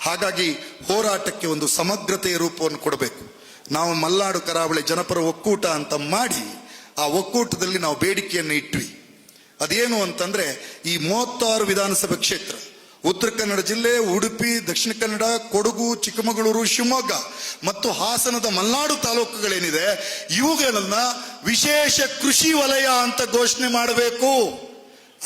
ಹಾಗಾಗಿ ಹೋರಾಟಕ್ಕೆ ಒಂದು ಸಮಗ್ರತೆಯ ರೂಪವನ್ನು ಕೊಡಬೇಕು. ನಾವು ಮಲ್ನಾಡು ಕರಾವಳಿ ಜನಪರ ಒಕ್ಕೂಟ ಅಂತ ಮಾಡಿ, ಆ ಒಕ್ಕೂಟದಲ್ಲಿ ನಾವು ಬೇಡಿಕೆಯನ್ನು ಇಟ್ವಿ. ಅದೇನು ಅಂತಂದ್ರೆ, ಈ ಮೂವತ್ತಾರು ವಿಧಾನಸಭೆ ಕ್ಷೇತ್ರ ಉತ್ತರ ಕನ್ನಡ ಜಿಲ್ಲೆ, ಉಡುಪಿ, ದಕ್ಷಿಣ ಕನ್ನಡ, ಕೊಡಗು, ಚಿಕ್ಕಮಗಳೂರು, ಶಿವಮೊಗ್ಗ ಮತ್ತು ಹಾಸನದ ಮಲ್ನಾಡು ತಾಲೂಕುಗಳೇನಿದೆ, ಇವುಗಳನ್ನ ವಿಶೇಷ ಕೃಷಿ ವಲಯ ಅಂತ ಘೋಷಣೆ ಮಾಡಬೇಕು.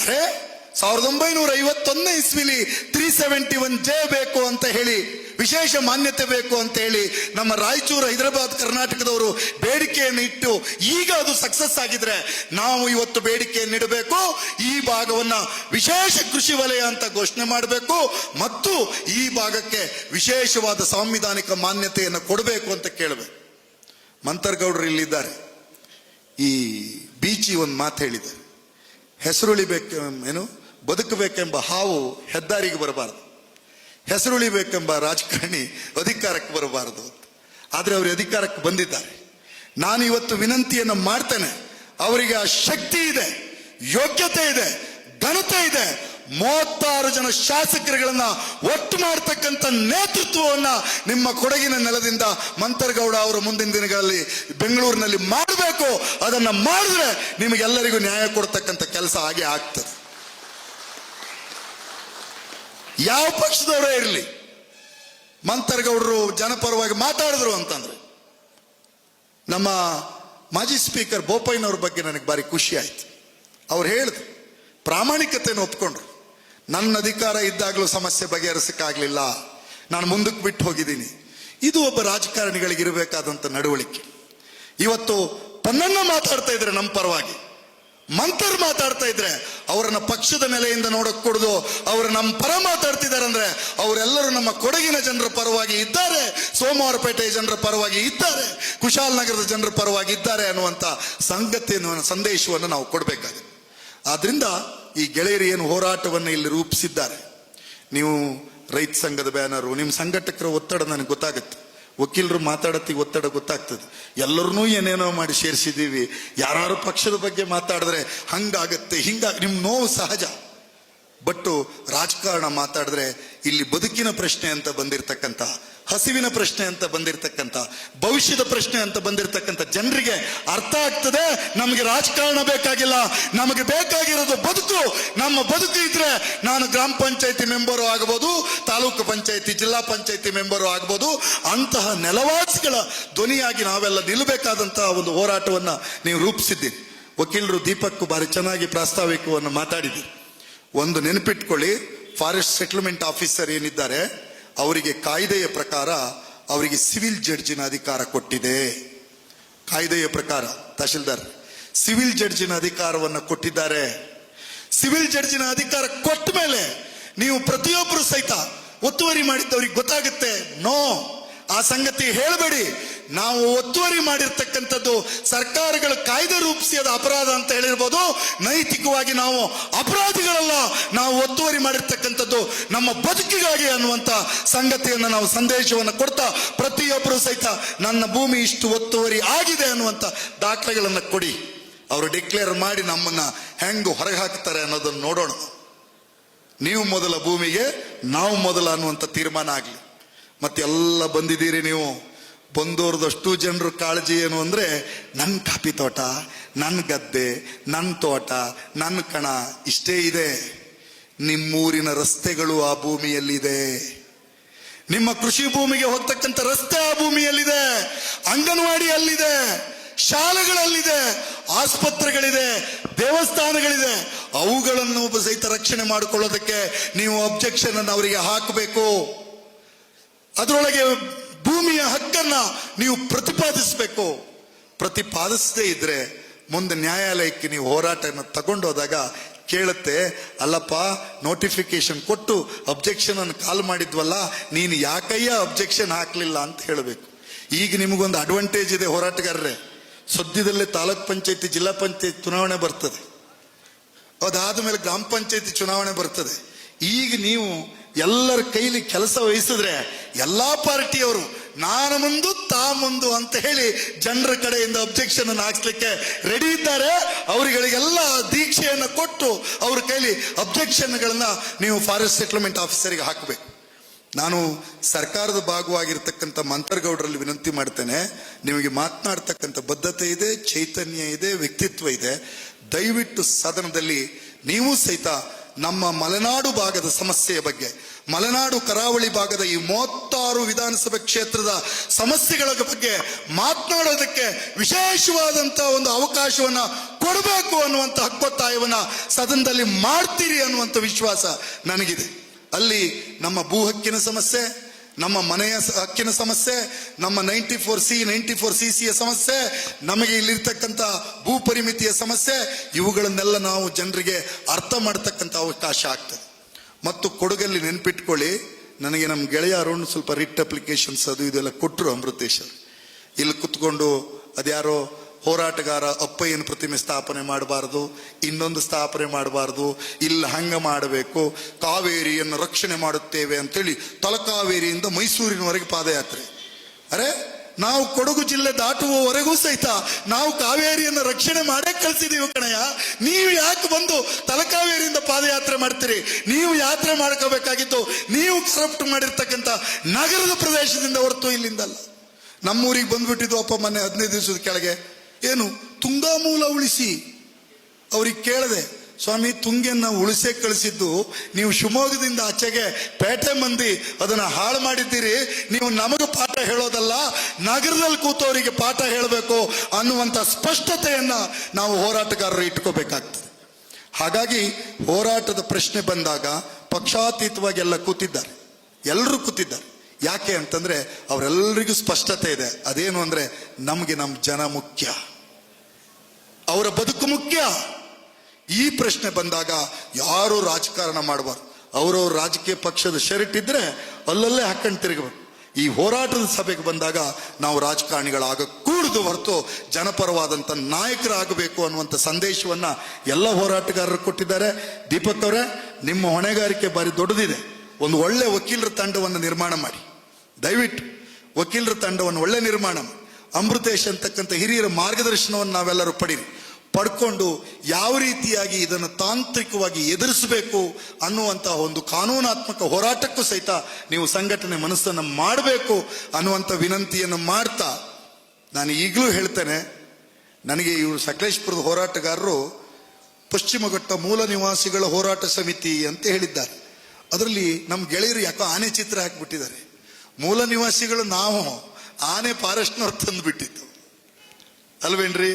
ಅರೆ, ಸಾವಿರದ ಒಂಬೈನೂರ ಐವತ್ತೊಂದನೇ ಇಸ್ವಿಲಿ ತ್ರೀ ಸೆವೆಂಟಿ ಒನ್ ಜೆ ಬೇಕು ಅಂತ ಹೇಳಿ ವಿಶೇಷ ಮಾನ್ಯತೆ ಬೇಕು ಅಂತ ಹೇಳಿ ನಮ್ಮ ರಾಯಚೂರು, ಹೈದರಾಬಾದ್, ಕರ್ನಾಟಕದವರು ಬೇಡಿಕೆಯನ್ನು ಇಟ್ಟು ಈಗ ಅದು ಸಕ್ಸಸ್ ಆಗಿದ್ರೆ ನಾವು ಇವತ್ತು ಬೇಡಿಕೆಯನ್ನು ಇಡಬೇಕು. ಈ ಭಾಗವನ್ನ ವಿಶೇಷ ಕೃಷಿ ವಲಯ ಅಂತ ಘೋಷಣೆ ಮಾಡಬೇಕು ಮತ್ತು ಈ ಭಾಗಕ್ಕೆ ವಿಶೇಷವಾದ ಸಾಂವಿಧಾನಿಕ ಮಾನ್ಯತೆಯನ್ನು ಕೊಡಬೇಕು ಅಂತ ಕೇಳಬೇಕು. ಮಂತರ್ಗೌಡರು ಇಲ್ಲಿದ್ದಾರೆ. ಈ ಬೀಚಿ ಒಂದು ಮಾತು ಹೇಳಿದೆ ಹೆಸರುಳಿಬೇಕು ಏನು, ಬದುಕಬೇಕೆಂಬ ಹಾವು ಹೆದ್ದಾರಿಗೆ ಬರಬಾರದು. ಹೆಸರುಳಿಬೇಕೆಂಬ ರಾಜಕಾರಣಿ ಅಧಿಕಾರಕ್ಕೆ ಬರಬಾರದು ಆದರೆ ಅವರು ಅಧಿಕಾರಕ್ಕೆ ಬಂದಿದ್ದಾರೆ. ನಾನು ಇವತ್ತು ವಿನಂತಿಯನ್ನು ಮಾಡ್ತೇನೆ. ಅವರಿಗೆ ಆ ಶಕ್ತಿ ಇದೆ, ಯೋಗ್ಯತೆ ಇದೆ, ಘನತೆ ಇದೆ. ಮೂವತ್ತಾರು ಜನ ಶಾಸಕರುಗಳನ್ನ ಒಟ್ಟು ಮಾಡ್ತಕ್ಕಂಥ ನೇತೃತ್ವವನ್ನ ನಿಮ್ಮ ಕೊಡಗಿನ ನೆಲದಿಂದ ಮಂತರ್ಗೌಡ ಅವರ ಮುಂದಿನ ದಿನಗಳಲ್ಲಿ ಬೆಂಗಳೂರಿನಲ್ಲಿ ಮಾಡಬೇಕು. ಅದನ್ನ ಮಾಡಿದ್ರೆ ನಿಮಗೆಲ್ಲರಿಗೂ ನ್ಯಾಯ ಕೊಡ್ತಕ್ಕಂಥ ಕೆಲಸ ಹಾಗೆ ಆಗ್ತದೆ. ಯಾವ ಪಕ್ಷದವರೇ ಇರಲಿ? ಮಂತರ್ಗೌಡರು ಜನಪರವಾಗಿ ಮಾತಾಡಿದ್ರು ಅಂತಂದ್ರೆ. ನಮ್ಮ ಮಾಜಿ ಸ್ಪೀಕರ್ ಬೋಪಯ್ಯನವ್ರ ಬಗ್ಗೆ ನನಗೆ ಭಾರಿ ಖುಷಿ ಆಯ್ತು. ಅವ್ರು ಹೇಳಿದ್ರು, ಪ್ರಾಮಾಣಿಕತೆಯನ್ನು ಒಪ್ಕೊಂಡ್ರು. ನನ್ನ ಅಧಿಕಾರ ಇದ್ದಾಗಲೂ ಸಮಸ್ಯೆ ಬಗೆಹರಿಸಕ್ಕಾಗಲಿಲ್ಲ. ನಾನು ಮುಂದಕ್ಕೆ ಬಿಟ್ಟು ಹೋಗಿದ್ದೀನಿ. ಇದು ಒಬ್ಬ ರಾಜಕಾರಣಿಗಳಿಗೆ ಇರಬೇಕಾದಂಥ ನಡವಳಿಕೆ. ಇವತ್ತು ತನ್ನನ್ನ ಮಾತಾಡ್ತಾ ಇದ್ರೆ ನಮ್ಮ ಪರವಾಗಿ, ಮಂತರ್ ಮಾತಾಡ್ತಾ ಇದ್ರೆ ಅವರನ್ನ ಪಕ್ಷದ ನೆಲೆಯಿಂದ ನೋಡಕ್ ಕೊಡುದು, ಅವರು ನಮ್ಮ ಪರ ಮಾತಾಡ್ತಿದ್ದಾರೆ ಅಂದ್ರೆ ಅವರೆಲ್ಲರೂ ನಮ್ಮ ಕೊಡಗಿನ ಜನರ ಪರವಾಗಿ ಇದ್ದಾರೆ ಸೋಮವಾರಪೇಟೆ ಜನರ ಪರವಾಗಿ ಇದ್ದಾರೆ ಕುಶಾಲನಗರದ ಜನರ ಪರವಾಗಿ ಇದ್ದಾರೆ ಅನ್ನುವಂತ ಸಂಗತಿಯನ್ನು, ಸಂದೇಶವನ್ನು ನಾವು ಕೊಡಬೇಕಾಗಿದೆ. ಆದ್ರಿಂದ ಈ ಗೆಳೆಯರು ಏನು ಹೋರಾಟವನ್ನು ಇಲ್ಲಿ ರೂಪಿಸಿದ್ದಾರೆ. ನೀವು ರೈತ ಸಂಘದ ಬ್ಯಾನರು, ನಿಮ್ಮ ಸಂಘಟಕರ ಒತ್ತಡ ನನಗೆ ಗೊತ್ತಾಗುತ್ತೆ. ವಕೀಲರು ಮಾತಾಡತ್ತಿಗೆ ಒತ್ತಡ ಗೊತ್ತಾಗ್ತದೆ. ಎಲ್ಲರನ್ನೂ ಏನೇನೋ ಮಾಡಿ ಸೇರಿಸಿದ್ದೀವಿ. ಯಾರು ಪಕ್ಷದ ಬಗ್ಗೆ ಮಾತಾಡಿದ್ರೆ ಹಂಗಾಗತ್ತೆ, ಹಿಂಗ ನಿಮ್ಮ ನೋವು ಸಹಜ. ಬಟ್ಟು ರಾಜಕಾರಣ ಮಾತಾಡಿದ್ರೆ ಇಲ್ಲಿ ಬದುಕಿನ ಪ್ರಶ್ನೆ ಅಂತ ಬಂದಿರತಕ್ಕಂಥ ಹಸಿವಿನ ಪ್ರಶ್ನೆ ಅಂತ ಬಂದಿರತಕ್ಕಂಥ, ಭವಿಷ್ಯದ ಪ್ರಶ್ನೆ ಅಂತ ಬಂದಿರತಕ್ಕಂಥ ಜನರಿಗೆ ಅರ್ಥ ಆಗ್ತದೆ. ನಮಗೆ ರಾಜಕಾರಣ ಬೇಕಾಗಿಲ್ಲ. ನಮಗೆ ಬೇಕಾಗಿರೋದು ಬದುಕು. ನಮ್ಮ ಬದುಕು ಇದ್ರೆ ನಾನು ಗ್ರಾಮ ಪಂಚಾಯತಿ ಮೆಂಬರು ಆಗ್ಬೋದು, ತಾಲೂಕು ಪಂಚಾಯತಿ, ಜಿಲ್ಲಾ ಪಂಚಾಯತಿ ಮೆಂಬರು ಆಗ್ಬೋದು. ಅಂತಹ ನೆಲವಾಸಿಗಳ ಧ್ವನಿಯಾಗಿ ನಾವೆಲ್ಲ ನಿಲ್ಲಬೇಕಾದಂತಹ ಒಂದು ಹೋರಾಟವನ್ನು ನೀವು ರೂಪಿಸಿದ್ದೀರಿ. ವಕೀಲರು ದೀಪಕ್ ಭಾರಿ ಚೆನ್ನಾಗಿ ಪ್ರಾಸ್ತಾವಿಕವನ್ನು ಮಾತಾಡಿದ್ದೀರಿ. ಒಂದು ನೆನಪಿಟ್ಕೊಳ್ಳಿ, ಫಾರೆಸ್ಟ್ ಸೆಟಲ್ಮೆಂಟ್ ಆಫೀಸರ್ ಏನಿದ್ದಾರೆ ಅವರಿಗೆ ಕಾಯ್ದೆಯ ಪ್ರಕಾರ ಅವರಿಗೆ ಸಿವಿಲ್ ಜಡ್ಜಿನ ಅಧಿಕಾರ ಕೊಟ್ಟಿದೆ. ಕಾಯ್ದೆಯ ಪ್ರಕಾರ, ತಹಶೀಲ್ದಾರ್, ಸಿವಿಲ್ ಜಡ್ಜಿನ ಅಧಿಕಾರವನ್ನು ಕೊಟ್ಟಿದ್ದಾರೆ. ಸಿವಿಲ್ ಜಡ್ಜಿನ ಅಧಿಕಾರ ಕೊಟ್ಟ ಮೇಲೆ ನೀವು ಪ್ರತಿಯೊಬ್ಬರು ಸಹಿತ ಒತ್ತುವರಿ ಮಾಡಿದ್ದವ್ರಿಗೆ ಗೊತ್ತಾಗುತ್ತೆ, ನೋ, ಆ ಸಂಗತಿ ಹೇಳಬೇಡಿ. ನಾವು ಒತ್ತುವರಿ ಮಾಡಿರ್ತಕ್ಕಂಥದ್ದು ಸರ್ಕಾರಗಳು ಕಾಯ್ದೆ ರೂಪಿಸಿ ಅದು ಅಪರಾಧ ಅಂತ ಹೇಳಿರ್ಬೋದು, ನೈತಿಕವಾಗಿ ನಾವು ಅಪರಾಧಿಗಳಲ್ಲ, ನಾವು ಒತ್ತುವರಿ ಮಾಡಿರ್ತಕ್ಕಂಥದ್ದು ನಮ್ಮ ಬದುಕಿಗಾಗಿ ಅನ್ನುವಂಥ ಸಂಗತಿಯನ್ನು ನಾವು ಸಂದೇಶವನ್ನು ಕೊಡ್ತಾ ಪ್ರತಿಯೊಬ್ಬರು ಸಹಿತ ನನ್ನ ಭೂಮಿ ಇಷ್ಟು ಒತ್ತುವರಿ ಆಗಿದೆ ಅನ್ನುವಂಥ ದಾಖಲೆಗಳನ್ನು ಕೊಡಿ. ಅವರು ಡಿಕ್ಲೇರ್ ಮಾಡಿ ನಮ್ಮನ್ನ ಹೆಂಗ್ ಹೊರಗೆ ಹಾಕ್ತಾರೆ ಅನ್ನೋದನ್ನು ನೋಡೋಣ. ನೀವು ಮೊದಲ ಭೂಮಿಗೆ, ನಾವು ಮೊದಲ ಅನ್ನುವಂಥ ತೀರ್ಮಾನ ಆಗಲಿ. ಮತ್ತೆಲ್ಲ ಬಂದಿದ್ದೀರಿ ನೀವು? ಬಂದೋರ್ದಷ್ಟು ಜನರ ಕಾಳಜಿ ಏನು ಅಂದರೆ ನನ್ನ ಕಾಫಿ ತೋಟ ನನ್ನ ಗದ್ದೆ ನನ್ನ ತೋಟ ನನ್ನ ಕಣ ಇಷ್ಟೇ ಇದೆ. ನಿಮ್ಮೂರಿನ ರಸ್ತೆಗಳು ಆ ಭೂಮಿಯಲ್ಲಿದೆ. ನಿಮ್ಮ ಕೃಷಿ ಭೂಮಿಗೆ ಹೋಗ್ತಕ್ಕಂಥ ರಸ್ತೆ ಆ ಭೂಮಿಯಲ್ಲಿದೆ. ಅಂಗನವಾಡಿ ಅಲ್ಲಿದೆ. ಶಾಲೆಗಳಲ್ಲಿದೆ. ಆಸ್ಪತ್ರೆಗಳಿದೆ. ದೇವಸ್ಥಾನಗಳಿದೆ. ಅವುಗಳನ್ನು ಸಹಿತ ರಕ್ಷಣೆ ಮಾಡಿಕೊಳ್ಳೋದಕ್ಕೆ ನೀವು ಅಬ್ಜೆಕ್ಷನ್ ಅನ್ನು ಅವರಿಗೆ ಹಾಕಬೇಕು. ಅದರೊಳಗೆ ಭೂಮಿಯ ಹಕ್ಕನ್ನ ನೀವು ಪ್ರತಿಪಾದಿಸಬೇಕು. ಪ್ರತಿಪಾದಿಸದೇ ಇದ್ರೆ ಮುಂದೆ ನ್ಯಾಯಾಲಯಕ್ಕೆ ನೀವು ಹೋರಾಟವನ್ನು ತಗೊಂಡೋದಾಗ ಕೇಳುತ್ತೆ, ಅಲ್ಲಪ್ಪ ನೋಟಿಫಿಕೇಶನ್ ಕೊಟ್ಟು ಅಬ್ಜೆಕ್ಷನ್ ಅನ್ನು ಕಾಲ್ ಮಾಡಿದ್ವಲ್ಲ, ನೀನು ಯಾಕಯ್ಯ ಅಬ್ಜೆಕ್ಷನ್ ಹಾಕ್ಲಿಲ್ಲ ಅಂತ ಹೇಳಬೇಕು. ಈಗ ನಿಮಗೊಂದು ಅಡ್ವಾಂಟೇಜ್ ಇದೆ ಹೋರಾಟಗಾರರೇ. ಸದ್ಯದಲ್ಲೇ ತಾಲೂಕ್ ಪಂಚಾಯತಿ, ಜಿಲ್ಲಾ ಪಂಚಾಯತ್ ಚುನಾವಣೆ ಬರ್ತದೆ. ಅದಾದ ಮೇಲೆ ಗ್ರಾಮ ಪಂಚಾಯತಿ ಚುನಾವಣೆ ಬರ್ತದೆ. ಈಗ ನೀವು ಎಲ್ಲರ ಕೈಲಿ ಕೆಲಸ ವಹಿಸಿದ್ರೆ ಎಲ್ಲಾ ಪಾರ್ಟಿಯವರು ನಾನು ಮುಂದು, ತಾ ಮುಂದು ಅಂತ ಹೇಳಿ ಜನರ ಕಡೆಯಿಂದ ಅಬ್ಜೆಕ್ಷನ್ ಅನ್ನು ಹಾಕ್ಸ್ಲಿಕ್ಕೆ ರೆಡಿ ಇದ್ದಾರೆ. ಅವರುಗಳಿಗೆಲ್ಲ ದೀಕ್ಷೆಯನ್ನು ಕೊಟ್ಟು ಅವ್ರ ಕೈಲಿ ಅಬ್ಜೆಕ್ಷನ್ಗಳನ್ನ ನೀವು ಫಾರೆಸ್ಟ್ ಸೆಟಲ್ಮೆಂಟ್ ಆಫೀಸರಿಗೆ ಹಾಕಬೇಕು. ನಾನು ಸರ್ಕಾರದ ಭಾಗವಾಗಿರ್ತಕ್ಕಂಥ ಮಂತ್ರಗೌಡರಲ್ಲಿ ವಿನಂತಿ ಮಾಡ್ತೇನೆ. ನಿಮಗೆ ಮಾತನಾಡ್ತಕ್ಕಂಥ ಬದ್ಧತೆ ಇದೆ, ಚೈತನ್ಯ ಇದೆ, ವ್ಯಕ್ತಿತ್ವ ಇದೆ. ದಯವಿಟ್ಟು ಸದನದಲ್ಲಿ ನೀವು ಸಹಿತ ನಮ್ಮ ಮಲೆನಾಡು ಭಾಗದ ಸಮಸ್ಯೆಯ ಬಗ್ಗೆ ಮಲೆನಾಡು ಕರಾವಳಿ ಭಾಗದ ಈ ಮೂವತ್ತಾರು ವಿಧಾನಸಭೆ ಕ್ಷೇತ್ರದ ಸಮಸ್ಯೆಗಳ ಬಗ್ಗೆ ಮಾತನಾಡೋದಕ್ಕೆ ವಿಶೇಷವಾದಂತ ಒಂದು ಅವಕಾಶವನ್ನ ಕೊಡಬೇಕು ಅನ್ನುವಂಥ ಹಕ್ಕೊತ್ತಾಯವನ್ನ ಸದನದಲ್ಲಿ ಮಾಡ್ತೀರಿ ಅನ್ನುವಂಥ ವಿಶ್ವಾಸ ನನಗಿದೆ. ಅಲ್ಲಿ ನಮ್ಮ ಭೂ ಹಕ್ಕಿನ ಸಮಸ್ಯೆ, ನಮ್ಮ ಮನೆಯ ಹಕ್ಕಿನ ಸಮಸ್ಯೆ, ನಮ್ಮ ninety four C, ninety four C ಸಿಯ ಸಮಸ್ಯೆ, ನಮಗೆ ಇಲ್ಲಿರ್ತಕ್ಕಂಥ ಭೂ ಪರಿಮಿತಿಯ ಸಮಸ್ಯೆ, ಇವುಗಳನ್ನೆಲ್ಲ ನಾವು ಜನರಿಗೆ ಅರ್ಥ ಮಾಡ್ತಕ್ಕಂಥ ಅವಕಾಶ ಆಗ್ತದೆ. ಮತ್ತು ಕೊಡುಗಲ್ಲಿ ನೆನಪಿಟ್ಕೊಳ್ಳಿ. ನನಗೆ ನಮ್ಮ ಗೆಳೆಯ ಅರುಣ್ ಸ್ವಲ್ಪ ರಿಟ್ ಅಪ್ಲಿಕೇಶನ್ಸ್ ಅದು ಇದೆಲ್ಲ ಕೊಟ್ಟರು ಅಮೃತೇಶ್ವರ್ ಇಲ್ಲಿ ಕುತ್ಕೊಂಡು ಅದ್ಯಾರೋ ಹೋರಾಟಗಾರ ಅಪ್ಪಯ್ಯನ ಪ್ರತಿಮೆ ಸ್ಥಾಪನೆ ಮಾಡಬಾರದು, ಇನ್ನೊಂದು ಸ್ಥಾಪನೆ ಮಾಡಬಾರದು, ಇಲ್ಲಿ ಹಂಗ ಮಾಡಬೇಕು, ಕಾವೇರಿಯನ್ನು ರಕ್ಷಣೆ ಮಾಡುತ್ತೇವೆ ಅಂತೇಳಿ ತಲಕಾವೇರಿಯಿಂದ ಮೈಸೂರಿನವರೆಗೆ ಪಾದಯಾತ್ರೆ. ಅರೆ ನಾವು ಕೊಡಗು ಜಿಲ್ಲೆ ದಾಟುವವರೆಗೂ ಸಹಿತ ನಾವು ಕಾವೇರಿಯನ್ನು ರಕ್ಷಣೆ ಮಾಡೇ ಕಳಿಸಿದೀವಿ ಕಣಯ್ಯ. ನೀವು ಯಾಕೆ ಬಂದು ತಲಕಾವೇರಿಯಿಂದ ಪಾದಯಾತ್ರೆ ಮಾಡ್ತೀರಿ? ನೀವು ಯಾತ್ರೆ ಮಾಡ್ಕೋಬೇಕಾಗಿತ್ತು. ನೀವು ಕರಪ್ಟ್ ಮಾಡಿರ್ತಕ್ಕಂಥ ನಗರದ ಪ್ರದೇಶದಿಂದ ಹೊರತು ಇಲ್ಲಿಂದಲ್ಲ. ನಮ್ಮೂರಿಗೆ ಬಂದ್ಬಿಟ್ಟಿದ್ದು ಅಪ್ಪ ಮೊನ್ನೆ ಹದಿನೈದು ದಿವಸದ ಕೆಳಗೆ. ಏನು, ತುಂಗಾ ಮೂಲ ಉಳಿಸಿ. ಅವ್ರಿಗೆ ಕೇಳದೆ ಸ್ವಾಮಿ ತುಂಗೆಯನ್ನ ಉಳಿಸೇ ಕಳಿಸಿದ್ದು ನೀವು ಶಿವಮೊಗ್ಗದಿಂದ ಆಚೆಗೆ ಪೇಟೆ ಮಂದಿ ಅದನ್ನ ಹಾಳು ಮಾಡಿದ್ದೀರಿ. ನೀವು ನಮಗೆ ಪಾಠ ಹೇಳೋದಲ್ಲ, ನಗರದಲ್ಲಿ ಕೂತವರಿಗೆ ಪಾಠ ಹೇಳಬೇಕು ಅನ್ನುವಂಥ ಸ್ಪಷ್ಟತೆಯನ್ನ ನಾವು ಹೋರಾಟಗಾರರು ಇಟ್ಕೋಬೇಕಾಗ್ತದೆ. ಹಾಗಾಗಿ ಹೋರಾಟದ ಪ್ರಶ್ನೆ ಬಂದಾಗ ಪಕ್ಷಾತೀತವಾಗಿ ಎಲ್ಲ ಕೂತಿದ್ದಾರೆ. ಎಲ್ಲರೂ ಕೂತಿದ್ದಾರೆ. ಯಾಕೆ ಅಂತಂದ್ರೆ ಅವರೆಲ್ಲರಿಗೂ ಸ್ಪಷ್ಟತೆ ಇದೆ. ಅದೇನು ಅಂದ್ರೆ ನಮಗೆ ನಮ್ಮ ಜನ ಮುಖ್ಯ. ಅವರ ಬದುಕು ಮುಖ್ಯ. ಈ ಪ್ರಶ್ನೆ ಬಂದಾಗ ಯಾರು ರಾಜಕಾರಣ ಮಾಡಬಾರ್ದು? ಅವರವ್ರ ರಾಜಕೀಯ ಪಕ್ಷದ ಶರ್ಟ್ ಇದ್ರೆ ಅಲ್ಲಲ್ಲೇ ಹಾಕೊಂಡು ತಿರುಗಬೇಕು ಈ ಹೋರಾಟದ ಸಭೆಗೆ ಬಂದಾಗ ನಾವು ರಾಜಕಾರಣಿಗಳಾಗ ಕೂಡದು ಹೊರತು ಜನಪರವಾದಂಥ ನಾಯಕರಾಗಬೇಕು ಅನ್ನುವಂಥ ಸಂದೇಶವನ್ನ ಎಲ್ಲ ಹೋರಾಟಗಾರರು ಕೊಟ್ಟಿದ್ದಾರೆ. ದೀಪಕ್ ಅವರೇ, ನಿಮ್ಮ ಹೊಣೆಗಾರಿಕೆ ಬಾರಿ ದೊಡ್ಡದಿದೆ. ಒಂದು ಒಳ್ಳೆ ವಕೀಲರ ತಂಡವನ್ನು ನಿರ್ಮಾಣ ಮಾಡಿ. ದಯವಿಟ್ಟು ವಕೀಲರ ತಂಡವನ್ನು ಒಳ್ಳೆ ನಿರ್ಮಾಣ ಅಮೃತೇಶ್ ಅಂತಕ್ಕಂಥ ಹಿರಿಯರ ಮಾರ್ಗದರ್ಶನವನ್ನು ನಾವೆಲ್ಲರೂ ಪಡೀರಿ. ಪಡ್ಕೊಂಡು ಯಾವ ರೀತಿಯಾಗಿ ಇದನ್ನು ತಾಂತ್ರಿಕವಾಗಿ ಎದುರಿಸಬೇಕು ಅನ್ನುವಂತಹ ಒಂದು ಕಾನೂನಾತ್ಮಕ ಹೋರಾಟಕ್ಕೂ ಸಹಿತ ನೀವು ಸಂಘಟನೆ ಮನಸ್ಸನ್ನು ಮಾಡಬೇಕು ಅನ್ನುವಂಥ ವಿನಂತಿಯನ್ನು ಮಾಡ್ತಾ ನಾನು ಈಗಲೂ ಹೇಳ್ತೇನೆ, ನನಗೆ ಇವರು ಸಕಲೇಶ್ಪುರದ ಹೋರಾಟಗಾರರು ಪಶ್ಚಿಮಘಟ್ಟ ಮೂಲ ನಿವಾಸಿಗಳ ಹೋರಾಟ ಸಮಿತಿ ಅಂತ ಹೇಳಿದ್ದಾರೆ. ಅದರಲ್ಲಿ ನಮ್ಮ ಗೆಳೆಯರು ಯಾಕೋ ಆನೆ ಚಿತ್ರ ಹಾಕಿಬಿಟ್ಟಿದ್ದಾರೆ. ಮೂಲ ನಿವಾಸಿಗಳು ನಾವು, ಆನೆ ಫಾರೆಸ್ಟ್ನವ್ರು ತಂದುಬಿಟ್ಟಿತ್ತು ಅಲ್ವೇನ್ರಿ?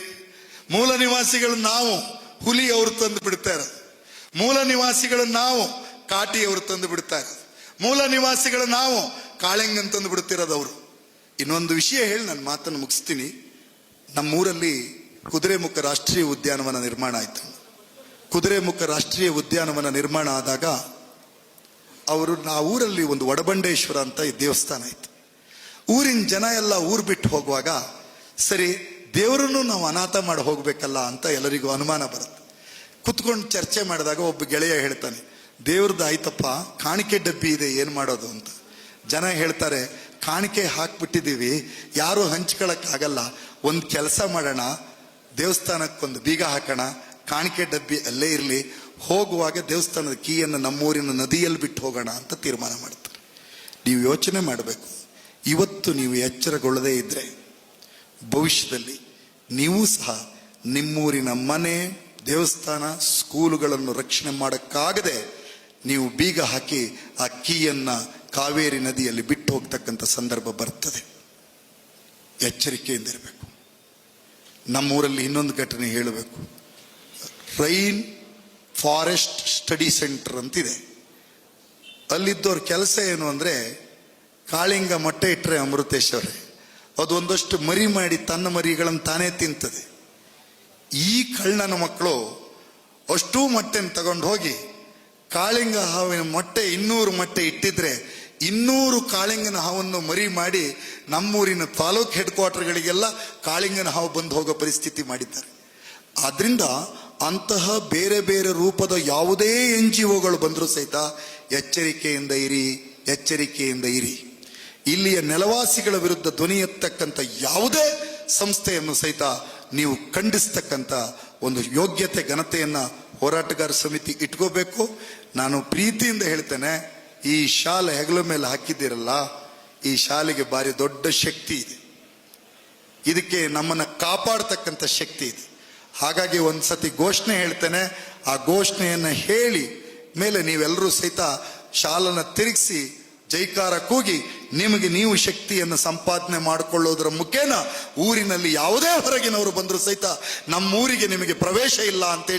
ಮೂಲ ನಿವಾಸಿಗಳು ನಾವು, ಹುಲಿ ಅವರು ತಂದು ಬಿಡ್ತಾರೆ. ಮೂಲ ನಿವಾಸಿಗಳು ನಾವು, ಕಾಟಿ ಅವರು ತಂದು ಬಿಡ್ತಾರೆ. ಮೂಲ ನಿವಾಸಿಗಳು ನಾವು, ಕಾಳೆಂಗನ್ ತಂದು ಬಿಡ್ತಿರೋದು ಅವರು. ಇನ್ನೊಂದು ವಿಷಯ ಹೇಳಿ ನಾನು ಮಾತನ್ನು ಮುಗಿಸ್ತೀನಿ. ನಮ್ಮೂರಲ್ಲಿ ಕುದುರೆಮುಖ ರಾಷ್ಟ್ರೀಯ ಉದ್ಯಾನವನ ನಿರ್ಮಾಣ ಆಯಿತು. ಕುದುರೆಮುಖ ರಾಷ್ಟ್ರೀಯ ಉದ್ಯಾನವನ ನಿರ್ಮಾಣ ಆದಾಗ ಅವರು, ನಾ ಊರಲ್ಲಿ ಒಂದು ವಡಬಂಡೇಶ್ವರ ಅಂತ ದೇವಸ್ಥಾನ ಇತ್ತು. ಊರಿನ ಜನ ಎಲ್ಲ ಊರು ಬಿಟ್ಟು ಹೋಗುವಾಗ, ಸರಿ ದೇವರನ್ನು ನಾವು ಅನಾಥ ಮಾಡಿ ಹೋಗಬೇಕಲ್ಲ ಅಂತ ಎಲ್ಲರಿಗೂ ಅನುಮಾನ ಬರುತ್ತೆ. ಕುತ್ಕೊಂಡು ಚರ್ಚೆ ಮಾಡಿದಾಗ ಒಬ್ಬ ಗೆಳೆಯ ಹೇಳ್ತಾನೆ ದೇವ್ರದ್ದು ಆಯ್ತಪ್ಪ, ಕಾಣಿಕೆ ಡಬ್ಬಿ ಇದೆ, ಏನು ಮಾಡೋದು ಅಂತ. ಜನ ಹೇಳ್ತಾರೆ, ಕಾಣಿಕೆ ಹಾಕ್ಬಿಟ್ಟಿದ್ದೀವಿ, ಯಾರೂ ಹಂಚ್ಕೊಳಕ್ಕಾಗಲ್ಲ, ಒಂದು ಕೆಲಸ ಮಾಡೋಣ, ದೇವಸ್ಥಾನಕ್ಕೊಂದು ಬೀಗ ಹಾಕೋಣ, ಕಾಣಿಕೆ ಡಬ್ಬಿ ಅಲ್ಲೇ ಇರಲಿ, ಹೋಗುವಾಗ ದೇವಸ್ಥಾನದ ಕೀಯನ್ನು ನಮ್ಮೂರಿನ ನದಿಯಲ್ಲಿ ಬಿಟ್ಟು ಹೋಗೋಣ ಅಂತ ತೀರ್ಮಾನ ಮಾಡ್ತಾರೆ ನೀವು ಯೋಚನೆ ಮಾಡಬೇಕು, ಇವತ್ತು ನೀವು ಎಚ್ಚರಗೊಳ್ಳದೇ ಇದ್ದರೆ ಭವಿಷ್ಯದಲ್ಲಿ ನೀವು ಸಹ ನಿಮ್ಮೂರಿನ ಮನೆ, ದೇವಸ್ಥಾನ, ಸ್ಕೂಲುಗಳನ್ನು ರಕ್ಷಣೆ ಮಾಡೋಕ್ಕಾಗದೆ ನೀವು ಬೀಗ ಹಾಕಿ ಆ ಕೀಯನ್ನು ಕಾವೇರಿ ನದಿಯಲ್ಲಿ ಬಿಟ್ಟು ಹೋಗ್ತಕ್ಕಂಥ ಸಂದರ್ಭ ಬರ್ತದೆ. ಎಚ್ಚರಿಕೆಯಿಂದ ಇರಬೇಕು ನಮ್ಮೂರಲ್ಲಿ ಇನ್ನೊಂದು ಘಟನೆ ಹೇಳಬೇಕು. ರೈನ್ ಫಾರೆಸ್ಟ್ ಸ್ಟಡಿ ಸೆಂಟರ್ ಅಂತಿದೆ. ಅಲ್ಲಿದ್ದವ್ರ ಕೆಲಸ ಏನು ಅಂದರೆ ಕಾಳಿಂಗ ಮೊಟ್ಟೆ ಇಟ್ಟರೆ ಅಮೃತೇಶ್ವರೇ ಅದು ಒಂದಷ್ಟು ಮರಿ ಮಾಡಿ ತನ್ನ ಮರಿಗಳನ್ನು ತಾನೇ ತಿಂತದೆ. ಈ ಕಳ್ಳನ ಮಕ್ಕಳು ಅಷ್ಟೂ ಮೊಟ್ಟೆನ ತಗೊಂಡು ಹೋಗಿ ಕಾಳಿಂಗ ಹಾವಿನ ಮೊಟ್ಟೆ ಇನ್ನೂರು ಮೊಟ್ಟೆ ಇಟ್ಟಿದ್ರೆ ಇನ್ನೂರು ಕಾಳಿಂಗನ ಹಾವನ್ನು ಮರಿ ಮಾಡಿ ನಮ್ಮೂರಿನ ತಾಲೂಕ್ ಹೆಡ್ ಕ್ವಾರ್ಟರ್ಗಳಿಗೆಲ್ಲ ಕಾಳಿಂಗನ ಹಾವು ಬಂದು ಹೋಗೋ ಪರಿಸ್ಥಿತಿ ಮಾಡಿದ್ದಾರೆ. ಆದ್ರಿಂದ ಅಂತಹ ಬೇರೆ ಬೇರೆ ರೂಪದ ಯಾವುದೇ ಎನ್ ಜಿ ಒಗಳು ಬಂದರೂ ಸಹಿತ ಎಚ್ಚರಿಕೆಯಿಂದ ಇರಿ ಎಚ್ಚರಿಕೆಯಿಂದ ಇರಿ. ಇಲ್ಲಿಯ ನೆಲವಾಸಿಗಳ ವಿರುದ್ಧ ಧ್ವನಿ ಎತ್ತಕ್ಕಂಥ ಯಾವುದೇ ಸಂಸ್ಥೆಯನ್ನು ಸಹಿತ ನೀವು ಖಂಡಿಸ್ತಕ್ಕಂಥ ಒಂದು ಯೋಗ್ಯತೆ, ಘನತೆಯನ್ನು ಹೋರಾಟಗಾರ ಸಮಿತಿ ಇಟ್ಕೋಬೇಕು. ನಾನು ಪ್ರೀತಿಯಿಂದ ಹೇಳ್ತೇನೆ, ಈ ಶಾಲೆ ಹೆಗಲ ಮೇಲೆ ಹಾಕಿದ್ದೀರಲ್ಲ, ಈ ಶಾಲೆಗೆ ಭಾರಿ ದೊಡ್ಡ ಶಕ್ತಿ ಇದೆ. ಇದಕ್ಕೆ ನಮ್ಮನ್ನು ಕಾಪಾಡ್ತಕ್ಕಂಥ ಶಕ್ತಿ ಇದೆ. ಹಾಗಾಗಿ ಒಂದ್ಸತಿ ಘೋಷಣೆ ಹೇಳ್ತೇನೆ, ಆ ಘೋಷಣೆಯನ್ನು ಹೇಳಿ, ಮೇಲೆ ನೀವೆಲ್ಲರೂ ಸಹಿತ ಶಾಲನ್ನು ತಿರುಗಿಸಿ, ಜೈಕಾರ ಕೂಗಿ ನಿಮಗೆ ನೀವು ಶಕ್ತಿಯನ್ನು ಸಂಪಾದನೆ ಮಾಡಿಕೊಳ್ಳೋದ್ರ ಮುಖೇನ ಊರಿನಲ್ಲಿ ಯಾವುದೇ ಹೊರಗಿನವರು ಬಂದರೂ ಸಹಿತ ನಮ್ಮೂರಿಗೆ ನಿಮಗೆ ಪ್ರವೇಶ ಇಲ್ಲ ಅಂತೇಳಿ